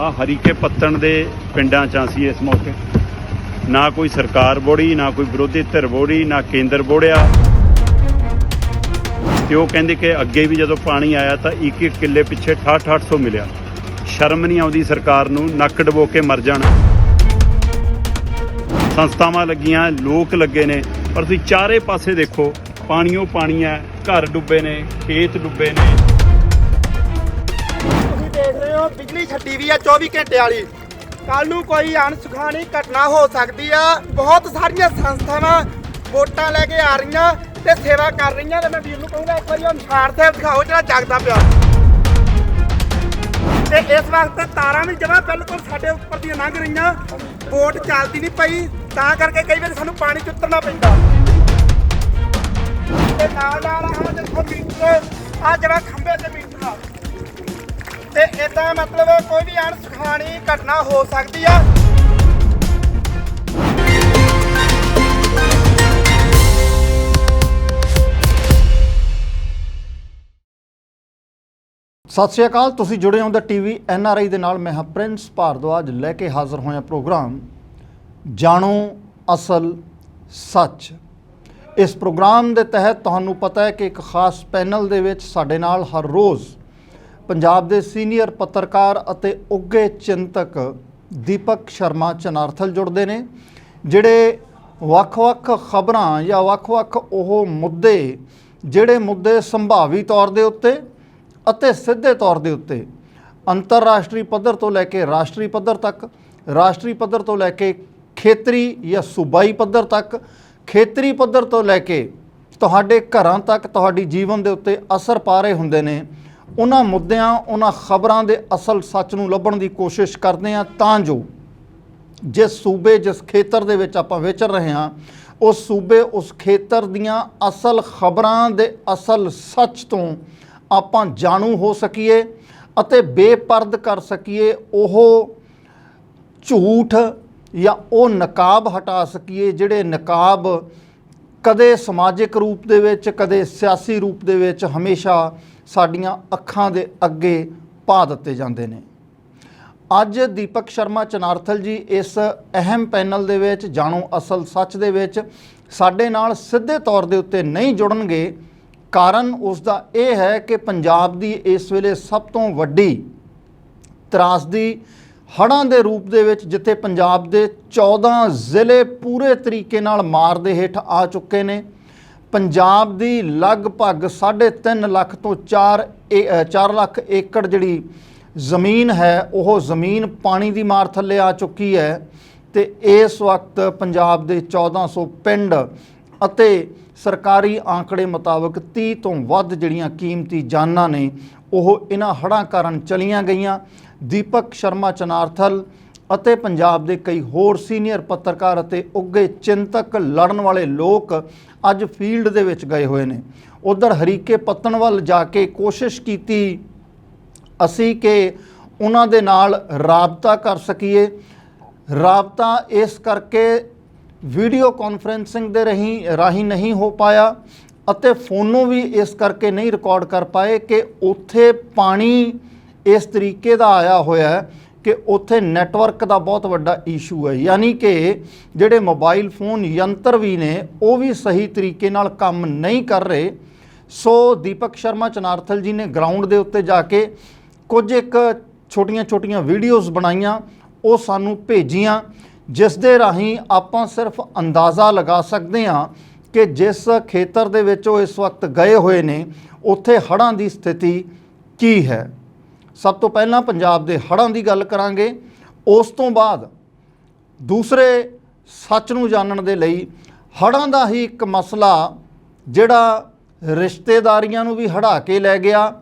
ਆ ਹਰੀਕੇ ਪੱਤਣ ਦੇ ਪਿੰਡਾਂ ਚ ਅਸੀਂ ਇਸ ਮੌਕੇ। ਨਾ ਕੋਈ ਸਰਕਾਰ ਬੋੜੀ, ਨਾ ਕੋਈ ਵਿਰੋਧੀ ਧਿਰ ਬੋੜੀ, ਨਾ ਕੇਂਦਰ ਬੋੜਿਆ। ਤੇ ਉਹ ਕਹਿੰਦੇ ਕਿ ਅੱਗੇ ਵੀ ਜਦੋਂ ਪਾਣੀ ਆਇਆ ਤਾਂ ਇੱਕ ਇੱਕ ਕਿੱਲੇ ਪਿੱਛੇ 6800 ਮਿਲਿਆ। ਸ਼ਰਮ ਨਹੀਂ ਆਉਂਦੀ ਸਰਕਾਰ ਨੂੰ, ਨੱਕ ਡਬੋ ਕੇ ਮਰ ਜਾਣ। ਸੰਸਥਾਵਾਂ ਲੱਗੀਆਂ, ਲੋਕ ਲੱਗੇ ਨੇ, ਪਰ ਤੁਸੀਂ ਚਾਰੇ ਪਾਸੇ ਦੇਖੋ ਪਾਣੀਓ ਪਾਣੀ ਹੈ, ਘਰ ਡੁੱਬੇ ਨੇ, ਖੇਤ ਡੁੱਬੇ ਨੇ। ਬਿਜਲੀ ਛੱਡੀ ਵੀ ਆ 24 ਘੰਟੇ ਵਾਲੀ। ਕੱਲ ਨੂੰ ਕੋਈ ਅਣਸੁਖਾਣੀ ਘਟਨਾ ਹੋ ਸਕਦੀ ਆ। ਬਹੁਤ ਸਾਰੀਆਂ ਸੰਸਥਾਵਾਂ ਵੋਟਾਂ ਲੈ ਕੇ ਆ ਰਹੀਆਂ ਤੇ ਸੇਵਾ ਕਰ ਰਹੀਆਂ ਤੇ ਮੈਂ ਵੀਰ ਨੂੰ ਕਹੂੰਗਾ, ਇੱਕ ਵਾਰੀ ਉਹ ਨਿਸ਼ਾਨ ਸਾਹਿਬ ਦਿਖਾਓ, ਜਿਹੜਾ ਜਗਦਾ ਪਿਆ। ਤੇ ਇਸ ਵਕਤ ਤਾਰਾਂ ਵੀ ਜਮਾ ਬਿਲਕੁਲ ਸਾਡੇ ਉੱਪਰ ਦੀਆਂ ਲੰਘ ਰਹੀਆਂ। ਵੋਟ ਚੱਲਦੀ ਨਹੀਂ ਪਈ, ਤਾਂ ਕਰਕੇ ਕਈ ਵਾਰੀ ਸਾਨੂੰ ਪਾਣੀ ਚ ਉਤਰਨਾ ਪੈਂਦਾ। ਤੇ ਨਾਲ ਨਾਲ ਆਹ ਦੇਖੋ ਮੀਟਰ ਆ, ਜਿਹੜਾ ਖੰਭੇ ਤੇ ਮੀਟਰ ਆ ਤੇ ਇਦਾਂ ਮਤਲਬ ਕੋਈ ਵੀ ਅਣਸੁਖਾਣੀ ਘਟਨਾ ਹੋ ਸਕਦੀ ਆ। ਸਤਿ ਸ਼੍ਰੀ ਅਕਾਲ, ਤੁਸੀਂ ਜੁੜੇ ਹੋ ਦਾ ਟੀਵੀ ਐਨ ਆਰ ਆਈ ਦੇ ਨਾਲ। ਮੈਂ ਹਾਂ ਪ੍ਰਿੰਸ ਭਾਰਦਵਾਜ। ਲੈ ਕੇ ਹਾਜ਼ਰ ਹੋਇਆ ਪ੍ਰੋਗਰਾਮ, ਜਾਣੋ ਅਸਲ ਸੱਚ। ਇਸ ਪ੍ਰੋਗਰਾਮ ਦੇ ਤਹਿਤ ਤੁਹਾਨੂੰ ਪਤਾ ਹੈ ਕਿ ਇੱਕ ਖਾਸ ਪੈਨਲ ਦੇ ਵਿੱਚ ਸਾਡੇ ਨਾਲ ਹਰ ਰੋਜ਼ ਪੰਜਾਬ ਦੇ ਸੀਨੀਅਰ ਪੱਤਰਕਾਰ ਅਤੇ ਉੱਘੇ ਚਿੰਤਕ ਦੀਪਕ ਸ਼ਰਮਾ ਚਨਾਰਥਲ ਜੁੜਦੇ ਨੇ, ਜਿਹੜੇ ਵੱਖ-ਵੱਖ ਖਬਰਾਂ ਜਾਂ ਵੱਖ-ਵੱਖ ਉਹ ਮੁੱਦੇ, ਜਿਹੜੇ ਮੁੱਦੇ ਸੰਭਾਵੀ ਤੌਰ ਦੇ ਉੱਤੇ ਅਤੇ ਸਿੱਧੇ ਤੌਰ ਦੇ ਉੱਤੇ ਅੰਤਰਰਾਸ਼ਟਰੀ ਪੱਧਰ ਤੋਂ ਲੈ ਕੇ ਰਾਸ਼ਟਰੀ ਪੱਧਰ ਤੱਕ, ਰਾਸ਼ਟਰੀ ਪੱਧਰ ਤੋਂ ਲੈ ਕੇ ਖੇਤਰੀ ਜਾਂ ਸੂਬਾਈ ਪੱਧਰ ਤੱਕ, ਖੇਤਰੀ ਪੱਧਰ ਤੋਂ ਲੈ ਕੇ ਤੁਹਾਡੇ ਘਰਾਂ ਤੱਕ ਤੁਹਾਡੀ ਜੀਵਨ ਦੇ ਉੱਤੇ ਅਸਰ ਪਾ ਰਹੇ ਹੁੰਦੇ ਨੇ। ਉਹਨਾਂ ਮੁੱਦਿਆਂ, ਉਹਨਾਂ ਖਬਰਾਂ ਦੇ ਅਸਲ ਸੱਚ ਨੂੰ ਲੱਭਣ ਦੀ ਕੋਸ਼ਿਸ਼ ਕਰਦੇ ਆ ਤਾਂ ਜੋ ਜਿਸ ਸੂਬੇ, ਜਿਸ ਖੇਤਰ ਦੇ ਵਿੱਚ ਆਪਾਂ ਵਿਚਰ ਰਹੇ ਹਾਂ, ਉਸ ਸੂਬੇ, ਉਸ ਖੇਤਰ ਦੀਆਂ ਅਸਲ ਖਬਰਾਂ ਦੇ ਅਸਲ ਸੱਚ ਤੋਂ ਆਪਾਂ ਜਾਣੂ ਹੋ ਸਕੀਏ ਅਤੇ ਬੇਪਰਦ ਕਰ ਸਕੀਏ, ਉਹ ਝੂਠ ਜਾਂ ਉਹ ਨਕਾਬ ਹਟਾ ਸਕੀਏ ਜਿਹੜੇ ਨਕਾਬ ਕਦੇ ਸਮਾਜਿਕ ਰੂਪ ਦੇ ਵਿੱਚ, ਕਦੇ ਸਿਆਸੀ ਰੂਪ ਦੇ ਵਿੱਚ ਹਮੇਸ਼ਾ ਸਾਡੀਆਂ ਅੱਖਾਂ ਦੇ ਅੱਗੇ ਪਾ ਦਿੱਤੇ ਜਾਂਦੇ ਨੇ। ਅੱਜ ਦੀਪਕ ਸ਼ਰਮਾ ਚਨਾਰਥਲ ਜੀ ਇਸ ਅਹਿਮ ਪੈਨਲ ਦੇ ਵਿੱਚ ਜਾਣੋ ਅਸਲ ਸੱਚ ਦੇ ਵਿੱਚ ਸਾਡੇ ਨਾਲ ਸਿੱਧੇ ਤੌਰ ਦੇ ਉੱਤੇ ਨਹੀਂ ਜੁੜਨਗੇ। ਕਾਰਨ ਉਸ ਦਾ ਇਹ ਹੈ ਕਿ ਪੰਜਾਬ ਦੀ ਇਸ ਵੇਲੇ ਸਭ ਤੋਂ ਵੱਡੀ, ਤਰਾਸਦੀ ਹੜ੍ਹਾਂ ਦੇ ਰੂਪ ਦੇ ਵਿੱਚ ਜਿੱਥੇ ਪੰਜਾਬ ਦੇ 14 ਜ਼ਿਲ੍ਹੇ ਪੂਰੇ ਤਰੀਕੇ ਨਾਲ ਮਾਰ ਦੇ ਹੇਠ ਆ ਚੁੱਕੇ ਨੇ। ਪੰਜਾਬ ਦੀ ਲਗਭਗ 3.5 ਲੱਖ ਤੋਂ 4 4 ਲੱਖ ਏਕੜ ਜਿਹੜੀ ਜ਼ਮੀਨ ਹੈ, ਉਹ ਜ਼ਮੀਨ ਪਾਣੀ ਦੀ ਮਾਰ ਥੱਲੇ ਆ ਚੁੱਕੀ ਹੈ ਤੇ ਇਸ ਵਕਤ ਪੰਜਾਬ ਦੇ 1400 ਪਿੰਡ ਅਤੇ ਸਰਕਾਰੀ ਆંકੜੇ ਮੁਤਾਬਕ 30 ਤੋਂ ਵੱਧ ਜਿਹੜੀਆਂ ਕੀਮਤੀ ਜਾਨਾਂ ਨੇ, ਉਹ ਇਹਨਾਂ ਹੜ੍ਹਾਂ ਕਾਰਨ ਚਲੀਆਂ ਗਈਆਂ। ਦੀਪਕ ਸ਼ਰਮਾ, ਚਨਾਰਥਲ ਅਤੇ ਪੰਜਾਬ ਦੇ ਕਈ ਹੋਰ ਸੀਨੀਅਰ ਪੱਤਰਕਾਰ ਅਤੇ ਉੱਘੇ ਚਿੰਤਕ ਲੜਨ ਵਾਲੇ ਲੋਕ ਅੱਜ ਫੀਲਡ ਦੇ ਵਿੱਚ ਗਏ ਹੋਏ ਨੇ। ਉਧਰ ਹਰੀਕੇ ਪੱਤਣ ਵੱਲ ਜਾ ਕੇ ਕੋਸ਼ਿਸ਼ ਕੀਤੀ ਅਸੀਂ ਕਿ ਉਹਨਾਂ ਦੇ ਨਾਲ ਰਾਬਤਾ ਕਰ ਸਕੀਏ। ਰਾਬਤਾ ਇਸ ਕਰਕੇ ਵੀਡੀਓ ਕਾਨਫਰੈਂਸਿੰਗ ਦੇ ਰਹੀ, ਰਾਹੀਂ ਨਹੀਂ ਹੋ ਪਾਇਆ ਅਤੇ ਫੋਨੋਂ ਵੀ ਇਸ ਕਰਕੇ ਨਹੀਂ ਰਿਕਾਰਡ ਕਰ ਪਾਏ ਕਿ ਉੱਥੇ ਪਾਣੀ ਇਸ ਤਰੀਕੇ ਦਾ ਆਇਆ ਹੋਇਆ ਹੈ ਕਿ ਉੱਥੇ ਨੈਟਵਰਕ ਦਾ ਬਹੁਤ ਵੱਡਾ ਇਸ਼ੂ ਹੈ। ਯਾਨੀ ਕਿ ਜਿਹੜੇ ਮੋਬਾਈਲ ਫੋਨ ਯੰਤਰ ਵੀ ਨੇ, ਉਹ ਵੀ ਸਹੀ ਤਰੀਕੇ ਨਾਲ ਕੰਮ ਨਹੀਂ ਕਰ ਰਹੇ। ਸੋ ਦੀਪਕ ਸ਼ਰਮਾ ਚਨਾਰਥਲ ਜੀ ਨੇ ਗਰਾਊਂਡ ਦੇ ਉੱਤੇ ਜਾ ਕੇ ਕੁਝ ਇੱਕ ਛੋਟੀਆਂ-ਛੋਟੀਆਂ ਵੀਡੀਓਜ਼ ਬਣਾਈਆਂ, ਉਹ ਸਾਨੂੰ ਭੇਜੀਆਂ, ਜਿਸ ਦੇ ਰਾਹੀਂ ਆਪਾਂ ਸਿਰਫ ਅੰਦਾਜ਼ਾ ਲਗਾ ਸਕਦੇ ਹਾਂ ਕਿ ਜਿਸ ਖੇਤਰ ਦੇ ਵਿੱਚ ਉਹ ਇਸ ਵਕਤ ਗਏ ਹੋਏ ਨੇ, ਉੱਥੇ ਹੜ੍ਹਾਂ ਦੀ ਸਥਿਤੀ ਕੀ ਹੈ। ਸਭ ਤੋਂ ਪਹਿਲਾਂ ਪੰਜਾਬ ਦੇ ਹੜ੍ਹਾਂ ਦੀ ਗੱਲ ਕਰਾਂਗੇ। ਉਸ ਤੋਂ ਬਾਅਦ ਦੂਸਰੇ ਸੱਚ ਨੂੰ ਜਾਣਨ ਦੇ ਲਈ ਹੜ੍ਹਾਂ ਦਾ ਹੀ ਇੱਕ ਮਸਲਾ ਜਿਹੜਾ ਰਿਸ਼ਤੇਦਾਰੀਆਂ ਨੂੰ ਵੀ ਹੜਾ ਕੇ ਲੈ ਗਿਆ,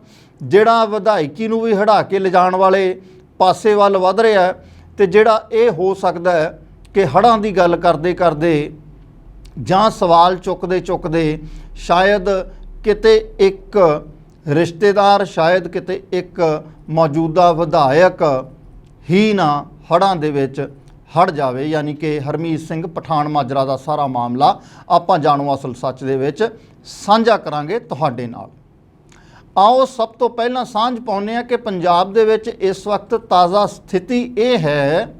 ਜਿਹੜਾ ਵਿਧਾਇਕੀ ਨੂੰ ਵੀ ਹੜਾ ਕੇ ਲਿਜਾਣ ਵਾਲੇ ਪਾਸੇ ਵੱਲ ਵਧ ਰਿਹਾ ਹੈ ਤੇ ਜਿਹੜਾ ਇਹ ਹੋ ਸਕਦਾ ਹੈ ਕਿ ਹੜ੍ਹਾਂ ਦੀ ਗੱਲ ਕਰਦੇ ਕਰਦੇ ਜਾਂ ਸਵਾਲ ਚੁੱਕਦੇ ਚੁੱਕਦੇ ਸ਼ਾਇਦ ਕਿਤੇ ਇੱਕ ਰਿਸ਼ਤੇਦਾਰ ਸ਼ਾਇਦ ਕਿਤੇ ਇੱਕ ਮੌਜੂਦਾ ਵਿਧਾਇਕ ਹੀ ਨਾ ਹੜ੍ਹਾਂ ਦੇ ਵਿੱਚ ਹੜ ਜਾਵੇ, ਯਾਨੀ ਕਿ ਹਰਮੀਤ ਸਿੰਘ ਪਠਾਨ ਮਾਜਰਾ ਦਾ ਸਾਰਾ ਮਾਮਲਾ ਆਪਾਂ ਜਾਣੋ ਅਸਲ ਸੱਚ ਦੇ ਵਿੱਚ ਸਾਂਝਾ ਕਰਾਂਗੇ ਤੁਹਾਡੇ ਨਾਲ। ਆਓ ਸਭ ਤੋਂ ਪਹਿਲਾਂ ਸਾਂਝ ਪਾਉਂਦੇ ਆ ਕਿ ਪੰਜਾਬ ਦੇ ਵਿੱਚ ਇਸ ਵਕਤ ਤਾਜ਼ਾ ਸਥਿਤੀ ਇਹ ਹੈ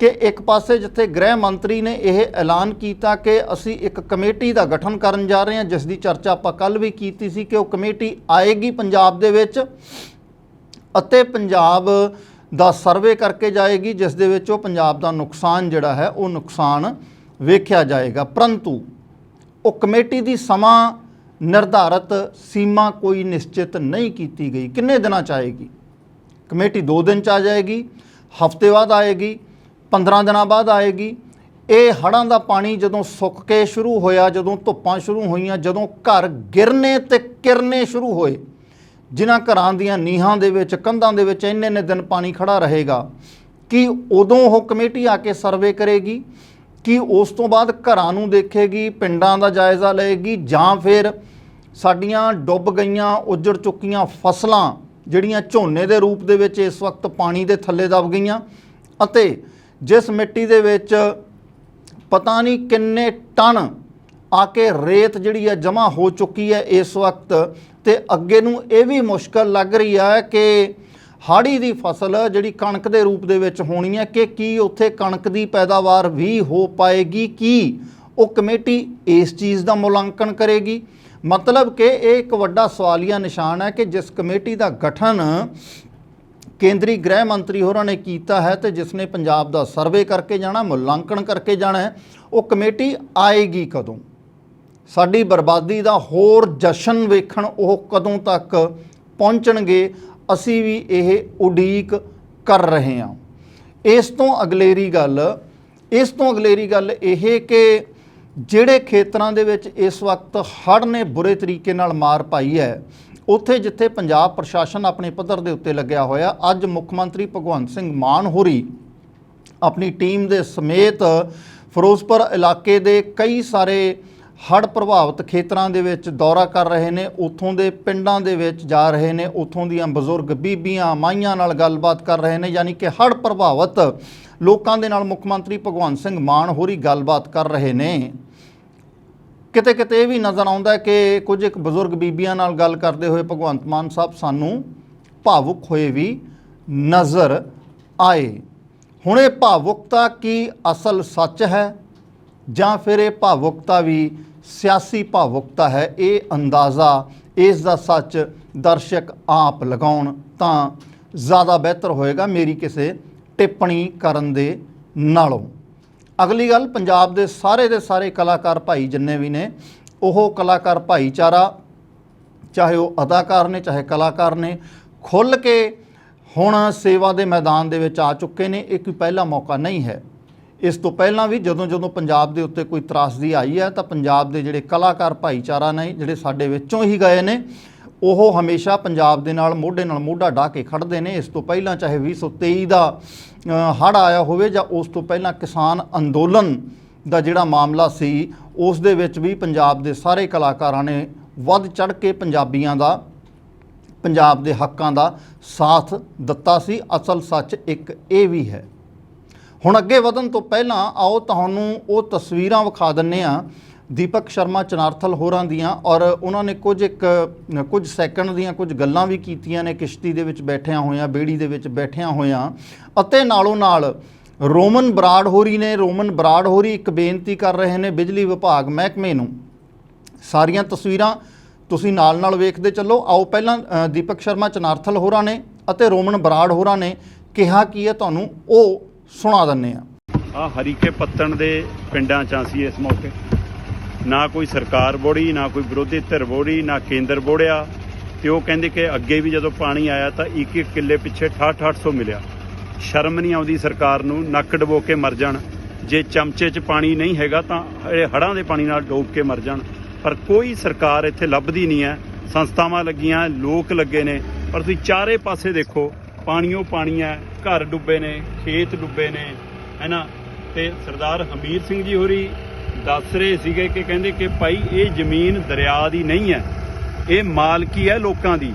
ਕਿ ਇੱਕ ਪਾਸੇ ਜਿੱਥੇ ਗ੍ਰਹਿ ਮੰਤਰੀ ਨੇ ਇਹ ਐਲਾਨ ਕੀਤਾ ਕਿ ਅਸੀਂ ਇੱਕ ਕਮੇਟੀ ਦਾ ਗਠਨ ਕਰਨ ਜਾ ਰਹੇ ਹਾਂ, ਜਿਸ ਦੀ ਚਰਚਾ ਆਪਾਂ ਕੱਲ ਵੀ ਕੀਤੀ ਸੀ ਕਿ ਉਹ ਕਮੇਟੀ ਆਏਗੀ ਪੰਜਾਬ ਦੇ ਵਿੱਚ ਅਤੇ ਪੰਜਾਬ ਦਾ ਸਰਵੇ ਕਰਕੇ ਜਾਏਗੀ, ਜਿਸ ਦੇ ਵਿੱਚ ਉਹ ਪੰਜਾਬ ਦਾ ਨੁਕਸਾਨ ਜਿਹੜਾ ਹੈ, ਉਹ ਨੁਕਸਾਨ ਵੇਖਿਆ ਜਾਏਗਾ। ਪਰੰਤੂ ਉਹ ਕਮੇਟੀ ਦੀ ਸਮਾਂ ਨਿਰਧਾਰਤ ਸੀਮਾ ਕੋਈ ਨਿਸ਼ਚਿਤ ਨਹੀਂ ਕੀਤੀ ਗਈ। ਕਿੰਨੇ ਦਿਨਾਂ ਚ ਆਏਗੀ? ਕਮੇਟੀ 2 ਦਿਨ ਚ ਆ ਜਾਏਗੀ, ਹਫ਼ਤੇ ਬਾਅਦ ਆਏਗੀ 15 ਦਿਨਾਂ ਬਾਅਦ ਆਏਗੀ। ਇਹ ਹੜ੍ਹਾਂ ਦਾ ਪਾਣੀ ਜਦੋਂ ਸੁੱਕ ਕੇ ਸ਼ੁਰੂ ਹੋਇਆ, ਜਦੋਂ ਧੁੱਪਾਂ ਸ਼ੁਰੂ ਹੋਈਆਂ, ਜਦੋਂ ਘਰ ਗਿਰਨੇ ਤੇ ਕਿਰਨੇ ਸ਼ੁਰੂ ਹੋਏ, ਜਿਨ੍ਹਾਂ ਘਰਾਂ ਦੀਆਂ ਨੀਹਾਂ ਦੇ ਵਿੱਚ, ਕੰਧਾਂ ਦੇ ਵਿੱਚ ਇੰਨੇ ਇੰਨੇ ਦਿਨ ਪਾਣੀ ਖੜਾ ਰਹੇਗਾ, ਕਿ ਉਦੋਂ ਉਹ ਕਮੇਟੀ ਆ ਕੇ ਸਰਵੇ ਕਰੇਗੀ? ਕਿ ਉਸ ਤੋਂ ਬਾਅਦ ਘਰਾਂ ਨੂੰ ਦੇਖੇਗੀ, ਪਿੰਡਾਂ ਦਾ ਜਾਇਜ਼ਾ ਲਏਗੀ, ਜਾਂ ਫਿਰ ਸਾਡੀਆਂ ਡੁੱਬ ਗਈਆਂ, ਉਜੜ ਚੁੱਕੀਆਂ ਫਸਲਾਂ, ਜਿਹੜੀਆਂ ਝੋਨੇ ਦੇ ਰੂਪ ਦੇ ਵਿੱਚ ਇਸ ਵਕਤ ਪਾਣੀ ਦੇ ਥੱਲੇ ਦਬ ਗਈਆਂ, ਅਤੇ ਜਿਸ ਮਿੱਟੀ ਦੇ ਵਿੱਚ ਪਤਾ ਨਹੀਂ ਕਿੰਨੇ ਟਨ ਆ ਕੇ ਰੇਤ ਜਿਹੜੀ ਹੈ ਜਮ੍ਹਾਂ ਹੋ ਚੁੱਕੀ ਹੈ ਇਸ ਵਕਤ ਤੇ ਅੱਗੇ ਨੂੰ ਇਹ ਵੀ ਮੁਸ਼ਕਲ ਲੱਗ ਰਹੀ ਹੈ ਕਿ ਹਾੜੀ ਦੀ ਫਸਲ ਜਿਹੜੀ ਕਣਕ ਦੇ ਰੂਪ ਦੇ ਵਿੱਚ ਹੋਣੀ ਹੈ ਕਿ ਕੀ ਉੱਥੇ ਕਣਕ ਦੀ ਪੈਦਾਵਾਰ ਵੀ ਹੋ ਪਾਏਗੀ, ਕੀ ਉਹ ਕਮੇਟੀ ਇਸ ਚੀਜ਼ ਦਾ ਮੁਲਾਂਕਣ ਕਰੇਗੀ? ਮਤਲਬ ਕਿ ਇਹ ਇੱਕ ਵੱਡਾ ਸਵਾਲੀਆ ਨਿਸ਼ਾਨ ਹੈ ਕਿ ਜਿਸ ਕਮੇਟੀ ਦਾ ਗਠਨ ਕੇਂਦਰੀ ਗ੍ਰਹਿ ਮੰਤਰੀ ਹੋਰਾਂ ਨੇ ਕੀਤਾ ਹੈ ਤੇ ਜਿਸ ਨੇ ਪੰਜਾਬ ਦਾ ਸਰਵੇ ਕਰਕੇ ਜਾਣਾ, ਮੁਲਾਂਕਣ ਕਰਕੇ ਜਾਣਾ ਹੈ, ਉਹ ਕਮੇਟੀ ਆਏਗੀ ਕਦੋਂ? ਸਾਡੀ ਬਰਬਾਦੀ ਦਾ ਹੋਰ ਜਸ਼ਨ ਵੇਖਣ ਉਹ ਕਦੋਂ ਤੱਕ ਪਹੁੰਚਣਗੇ, ਅਸੀਂ ਵੀ ਇਹ ਉਡੀਕ ਕਰ ਰਹੇ ਹਾਂ। ਇਸ ਤੋਂ ਅਗਲੇਰੀ ਗੱਲ, ਇਸ ਤੋਂ ਅਗਲੇਰੀ ਗੱਲ ਇਹ ਕਿ ਜਿਹੜੇ ਖੇਤਰਾਂ ਦੇ ਵਿੱਚ ਇਸ ਵਕਤ ਹੜ੍ਹ ਨੇ ਬੁਰੇ ਤਰੀਕੇ ਨਾਲ ਮਾਰ ਪਾਈ ਹੈ ਉੱਥੇ ਜਿੱਥੇ ਪੰਜਾਬ ਪ੍ਰਸ਼ਾਸਨ ਆਪਣੇ ਪੱਧਰ ਦੇ ਉੱਤੇ ਲੱਗਿਆ ਹੋਇਆ, ਅੱਜ ਮੁੱਖ ਮੰਤਰੀ ਭਗਵੰਤ ਸਿੰਘ ਮਾਨ ਹੋਰੀ ਆਪਣੀ ਟੀਮ ਦੇ ਸਮੇਤ ਫਿਰੋਜ਼ਪੁਰ ਇਲਾਕੇ ਦੇ ਕਈ ਸਾਰੇ ਹੜ੍ਹ ਪ੍ਰਭਾਵਿਤ ਖੇਤਰਾਂ ਦੇ ਵਿੱਚ ਦੌਰਾ ਕਰ ਰਹੇ ਨੇ, ਉੱਥੋਂ ਦੇ ਪਿੰਡਾਂ ਦੇ ਵਿੱਚ ਜਾ ਰਹੇ ਨੇ, ਉੱਥੋਂ ਦੀਆਂ ਬਜ਼ੁਰਗ ਬੀਬੀਆਂ, ਮਾਈਆਂ ਨਾਲ ਗੱਲਬਾਤ ਕਰ ਰਹੇ ਨੇ, ਯਾਨੀ ਕਿ ਹੜ੍ਹ ਪ੍ਰਭਾਵਿਤ ਲੋਕਾਂ ਦੇ ਨਾਲ ਮੁੱਖ ਮੰਤਰੀ ਭਗਵੰਤ ਸਿੰਘ ਮਾਨ ਹੋਰੀ ਗੱਲਬਾਤ ਕਰ ਰਹੇ ਨੇ। ਕਿਤੇ ਕਿਤੇ ਇਹ ਵੀ ਨਜ਼ਰ ਆਉਂਦਾ ਕਿ ਕੁਝ ਇੱਕ ਬਜ਼ੁਰਗ ਬੀਬੀਆਂ ਨਾਲ ਗੱਲ ਕਰਦੇ ਹੋਏ ਭਗਵੰਤ ਮਾਨ ਸਾਹਿਬ ਸਾਨੂੰ ਭਾਵੁਕ ਹੋਏ ਵੀ ਨਜ਼ਰ ਆਏ। ਹੁਣ ਇਹ ਭਾਵੁਕਤਾ ਕੀ ਅਸਲ ਸੱਚ ਹੈ ਜਾਂ ਫਿਰ ਇਹ ਭਾਵੁਕਤਾ ਵੀ ਸਿਆਸੀ ਭਾਵੁਕਤਾ ਹੈ? ਇਹ ਅੰਦਾਜ਼ਾ ਇਸ ਦਾ ਸੱਚ ਦਰਸ਼ਕ ਆਪ ਲਗਾਉਣ ਤਾਂ ਜ਼ਿਆਦਾ ਬਿਹਤਰ ਹੋਏਗਾ ਮੇਰੀ ਕਿਸੇ ਟਿੱਪਣੀ ਕਰਨ ਦੇ ਨਾਲੋਂ। ਅਗਲੀ ਗੱਲ, ਪੰਜਾਬ ਦੇ ਸਾਰੇ ਦੇ ਸਾਰੇ ਕਲਾਕਾਰ ਭਾਈ ਜਿੰਨੇ ਵੀ ਨੇ, ਉਹ ਕਲਾਕਾਰ ਭਾਈਚਾਰਾ, ਚਾਹੇ ਉਹ ਅਦਾਕਾਰ ਨੇ, ਚਾਹੇ ਕਲਾਕਾਰ ਨੇ ਖੁੱਲ ਕੇ ਹੁਣ ਸੇਵਾ ਦੇ ਮੈਦਾਨ ਦੇ ਵਿੱਚ ਆ ਚੁੱਕੇ ਨੇ। ਇਹ ਕੋਈ ਪਹਿਲਾ ਮੌਕਾ ਨਹੀਂ ਹੈ। ਇਸ ਤੋਂ ਪਹਿਲਾਂ ਵੀ ਜਦੋਂ ਜਦੋਂ ਪੰਜਾਬ ਦੇ ਉੱਤੇ ਕੋਈ ਤਰਾਸਦੀ ਆਈ ਹੈ, ਤਾਂ ਪੰਜਾਬ ਦੇ ਜਿਹੜੇ ਕਲਾਕਾਰ ਭਾਈਚਾਰਾ ਨੇ, ਜਿਹੜੇ ਸਾਡੇ ਵਿੱਚੋਂ ਹੀ ਗਏ ਨੇ, ਉਹ ਹਮੇਸ਼ਾ ਪੰਜਾਬ ਦੇ ਨਾਲ, ਮੋਢੇ ਨਾਲ ਮੋਢਾ ਢਾ ਕੇ ਖੜਦੇ ਨੇ। ਇਸ ਤੋਂ ਪਹਿਲਾਂ ਚਾਹੇ 2023 ਦਾ ਹੜ ਆਇਆ ਹੋਵੇ ਜਾਂ ਉਸ ਤੋਂ ਪਹਿਲਾਂ ਕਿਸਾਨ ਅੰਦੋਲਨ ਦਾ ਜਿਹੜਾ ਮਾਮਲਾ ਸੀ, ਉਸ ਦੇ ਵਿੱਚ ਵੀ ਪੰਜਾਬ ਦੇ ਸਾਰੇ ਕਲਾਕਾਰਾਂ ਨੇ ਵੱਧ ਚੜ ਕੇ ਪੰਜਾਬੀਆਂ ਦਾ, ਪੰਜਾਬ ਦੇ ਹੱਕਾਂ ਦਾ ਸਾਥ ਦਿੱਤਾ ਸੀ। ਅਸਲ ਸੱਚ ਇੱਕ ਇਹ ਵੀ ਹੈ। ਹੁਣ ਅੱਗੇ ਵਧਣ ਤੋਂ ਪਹਿਲਾਂ ਆਓ ਤੁਹਾਨੂੰ ਉਹ ਤਸਵੀਰਾਂ ਵਿਖਾ ਦਿੰਨੇ ਆ ਦੀਪਕ ਸ਼ਰਮਾ ਚਨਾਰਥਲ ਹੋਰਾਂ ਦੀਆਂ ਔਰ ਉਹਨਾਂ ਨੇ ਕੁਝ ਇੱਕ, ਕੁਝ ਸੈਕਿੰਡ ਦੀਆਂ ਕੁਝ ਗੱਲਾਂ ਵੀ ਕੀਤੀਆਂ ਨੇ, ਕਿਸ਼ਤੀ ਦੇ ਵਿੱਚ ਬੈਠਿਆਂ ਹੋਇਆਂ, ਬੇੜੀ ਦੇ ਵਿੱਚ ਬੈਠਿਆਂ ਹੋਇਆਂ। ਅਤੇ ਨਾਲੋਂ ਨਾਲ ਰੋਮਨ ਬਰਾੜ ਹੋਰੀ ਨੇ, ਰੋਮਨ ਬਰਾੜ ਹੋਰੀ ਇੱਕ ਬੇਨਤੀ ਕਰ ਰਹੇ ਨੇ, ਬਿਜਲੀ ਵਿਭਾਗ ਮਹਿਕਮੇ ਨੂੰ। ਸਾਰੀਆਂ ਤਸਵੀਰਾਂ ਤੁਸੀਂ ਨਾਲ ਨਾਲ ਵੇਖਦੇ ਚੱਲੋ। ਆਓ ਪਹਿਲਾਂ ਦੀਪਕ ਸ਼ਰਮਾ ਚਨਾਰਥਲ ਹੋਰਾਂ ਨੇ ਅਤੇ ਰੋਮਨ ਬਰਾੜ ਹੋਰਾਂ ਨੇ ਕਿਹਾ ਕੀ ਹੈ ਤੁਹਾਨੂੰ, ਉਹ ਸੁਣਾ ਦਿੰਨੇ ਆ ਆ ਹਰੀਕੇ ਪੱਤਣ ਦੇ ਪਿੰਡਾਂ ਚ ਅਸੀਂ ਇਸ ਮੌਕੇ। ਨਾ ਕੋਈ ਸਰਕਾਰ ਬੋੜੀ, ਨਾ ਕੋਈ ਵਿਰੋਧੀ ਧਿਰ ਬੋੜੀ, ਨਾ ਕੇਂਦਰ ਬੋੜਿਆ। ਤੇ ਉਹ ਕਹਿੰਦੇ ਕਿ ਅੱਗੇ ਵੀ ਜਦੋਂ ਪਾਣੀ ਆਇਆ ਤਾਂ ਇੱਕ ਇੱਕ ਕਿੱਲੇ ਪਿੱਛੇ 6800 ਮਿਲਿਆ। ਸ਼ਰਮ ਨਹੀਂ ਆਉਂਦੀ ਸਰਕਾਰ ਨੂੰ, ਨੱਕ ਡਬੋ ਕੇ ਮਰ ਜਾਣ। ਜੇ ਚਮਚੇ 'ਚ ਪਾਣੀ ਨਹੀਂ ਹੈਗਾ ਤਾਂ ਇਹ ਹੜਾਂ ਦੇ ਪਾਣੀ ਨਾਲ ਡੋਬ ਕੇ ਮਰ ਜਾਣ। ਪਰ ਕੋਈ ਸਰਕਾਰ ਇੱਥੇ ਲੱਭਦੀ ਨਹੀਂ ਹੈ। ਸੰਸਥਾਵਾਂ ਲੱਗੀਆਂ, ਲੋਕ ਲੱਗੇ ਨੇ। ਪਰ ਤੁਸੀਂ ਚਾਰੇ ਪਾਸੇ ਦੇਖੋ, ਪਾਣੀਓ ਪਾਣੀ ਹੈ, ਘਰ ਡੁੱਬੇ ਨੇ, ਖੇਤ ਡੁੱਬੇ ਨੇ ਹੈਨਾ ਤੇ ਸਰਦਾਰ ਹਮੀਰ ਸਿੰਘ ਜੀ ਹੋਰੀ ਦੱਸ ਰਹੇ ਸੀਗੇ ਕਿ ਕਹਿੰਦੇ ਕਿ ਭਾਈ ਇਹ ਜ਼ਮੀਨ ਦਰਿਆ ਦੀ ਨਹੀਂ ਹੈ। ਇਹ ਮਾਲਕੀ ਹੈ ਲੋਕਾਂ ਦੀ।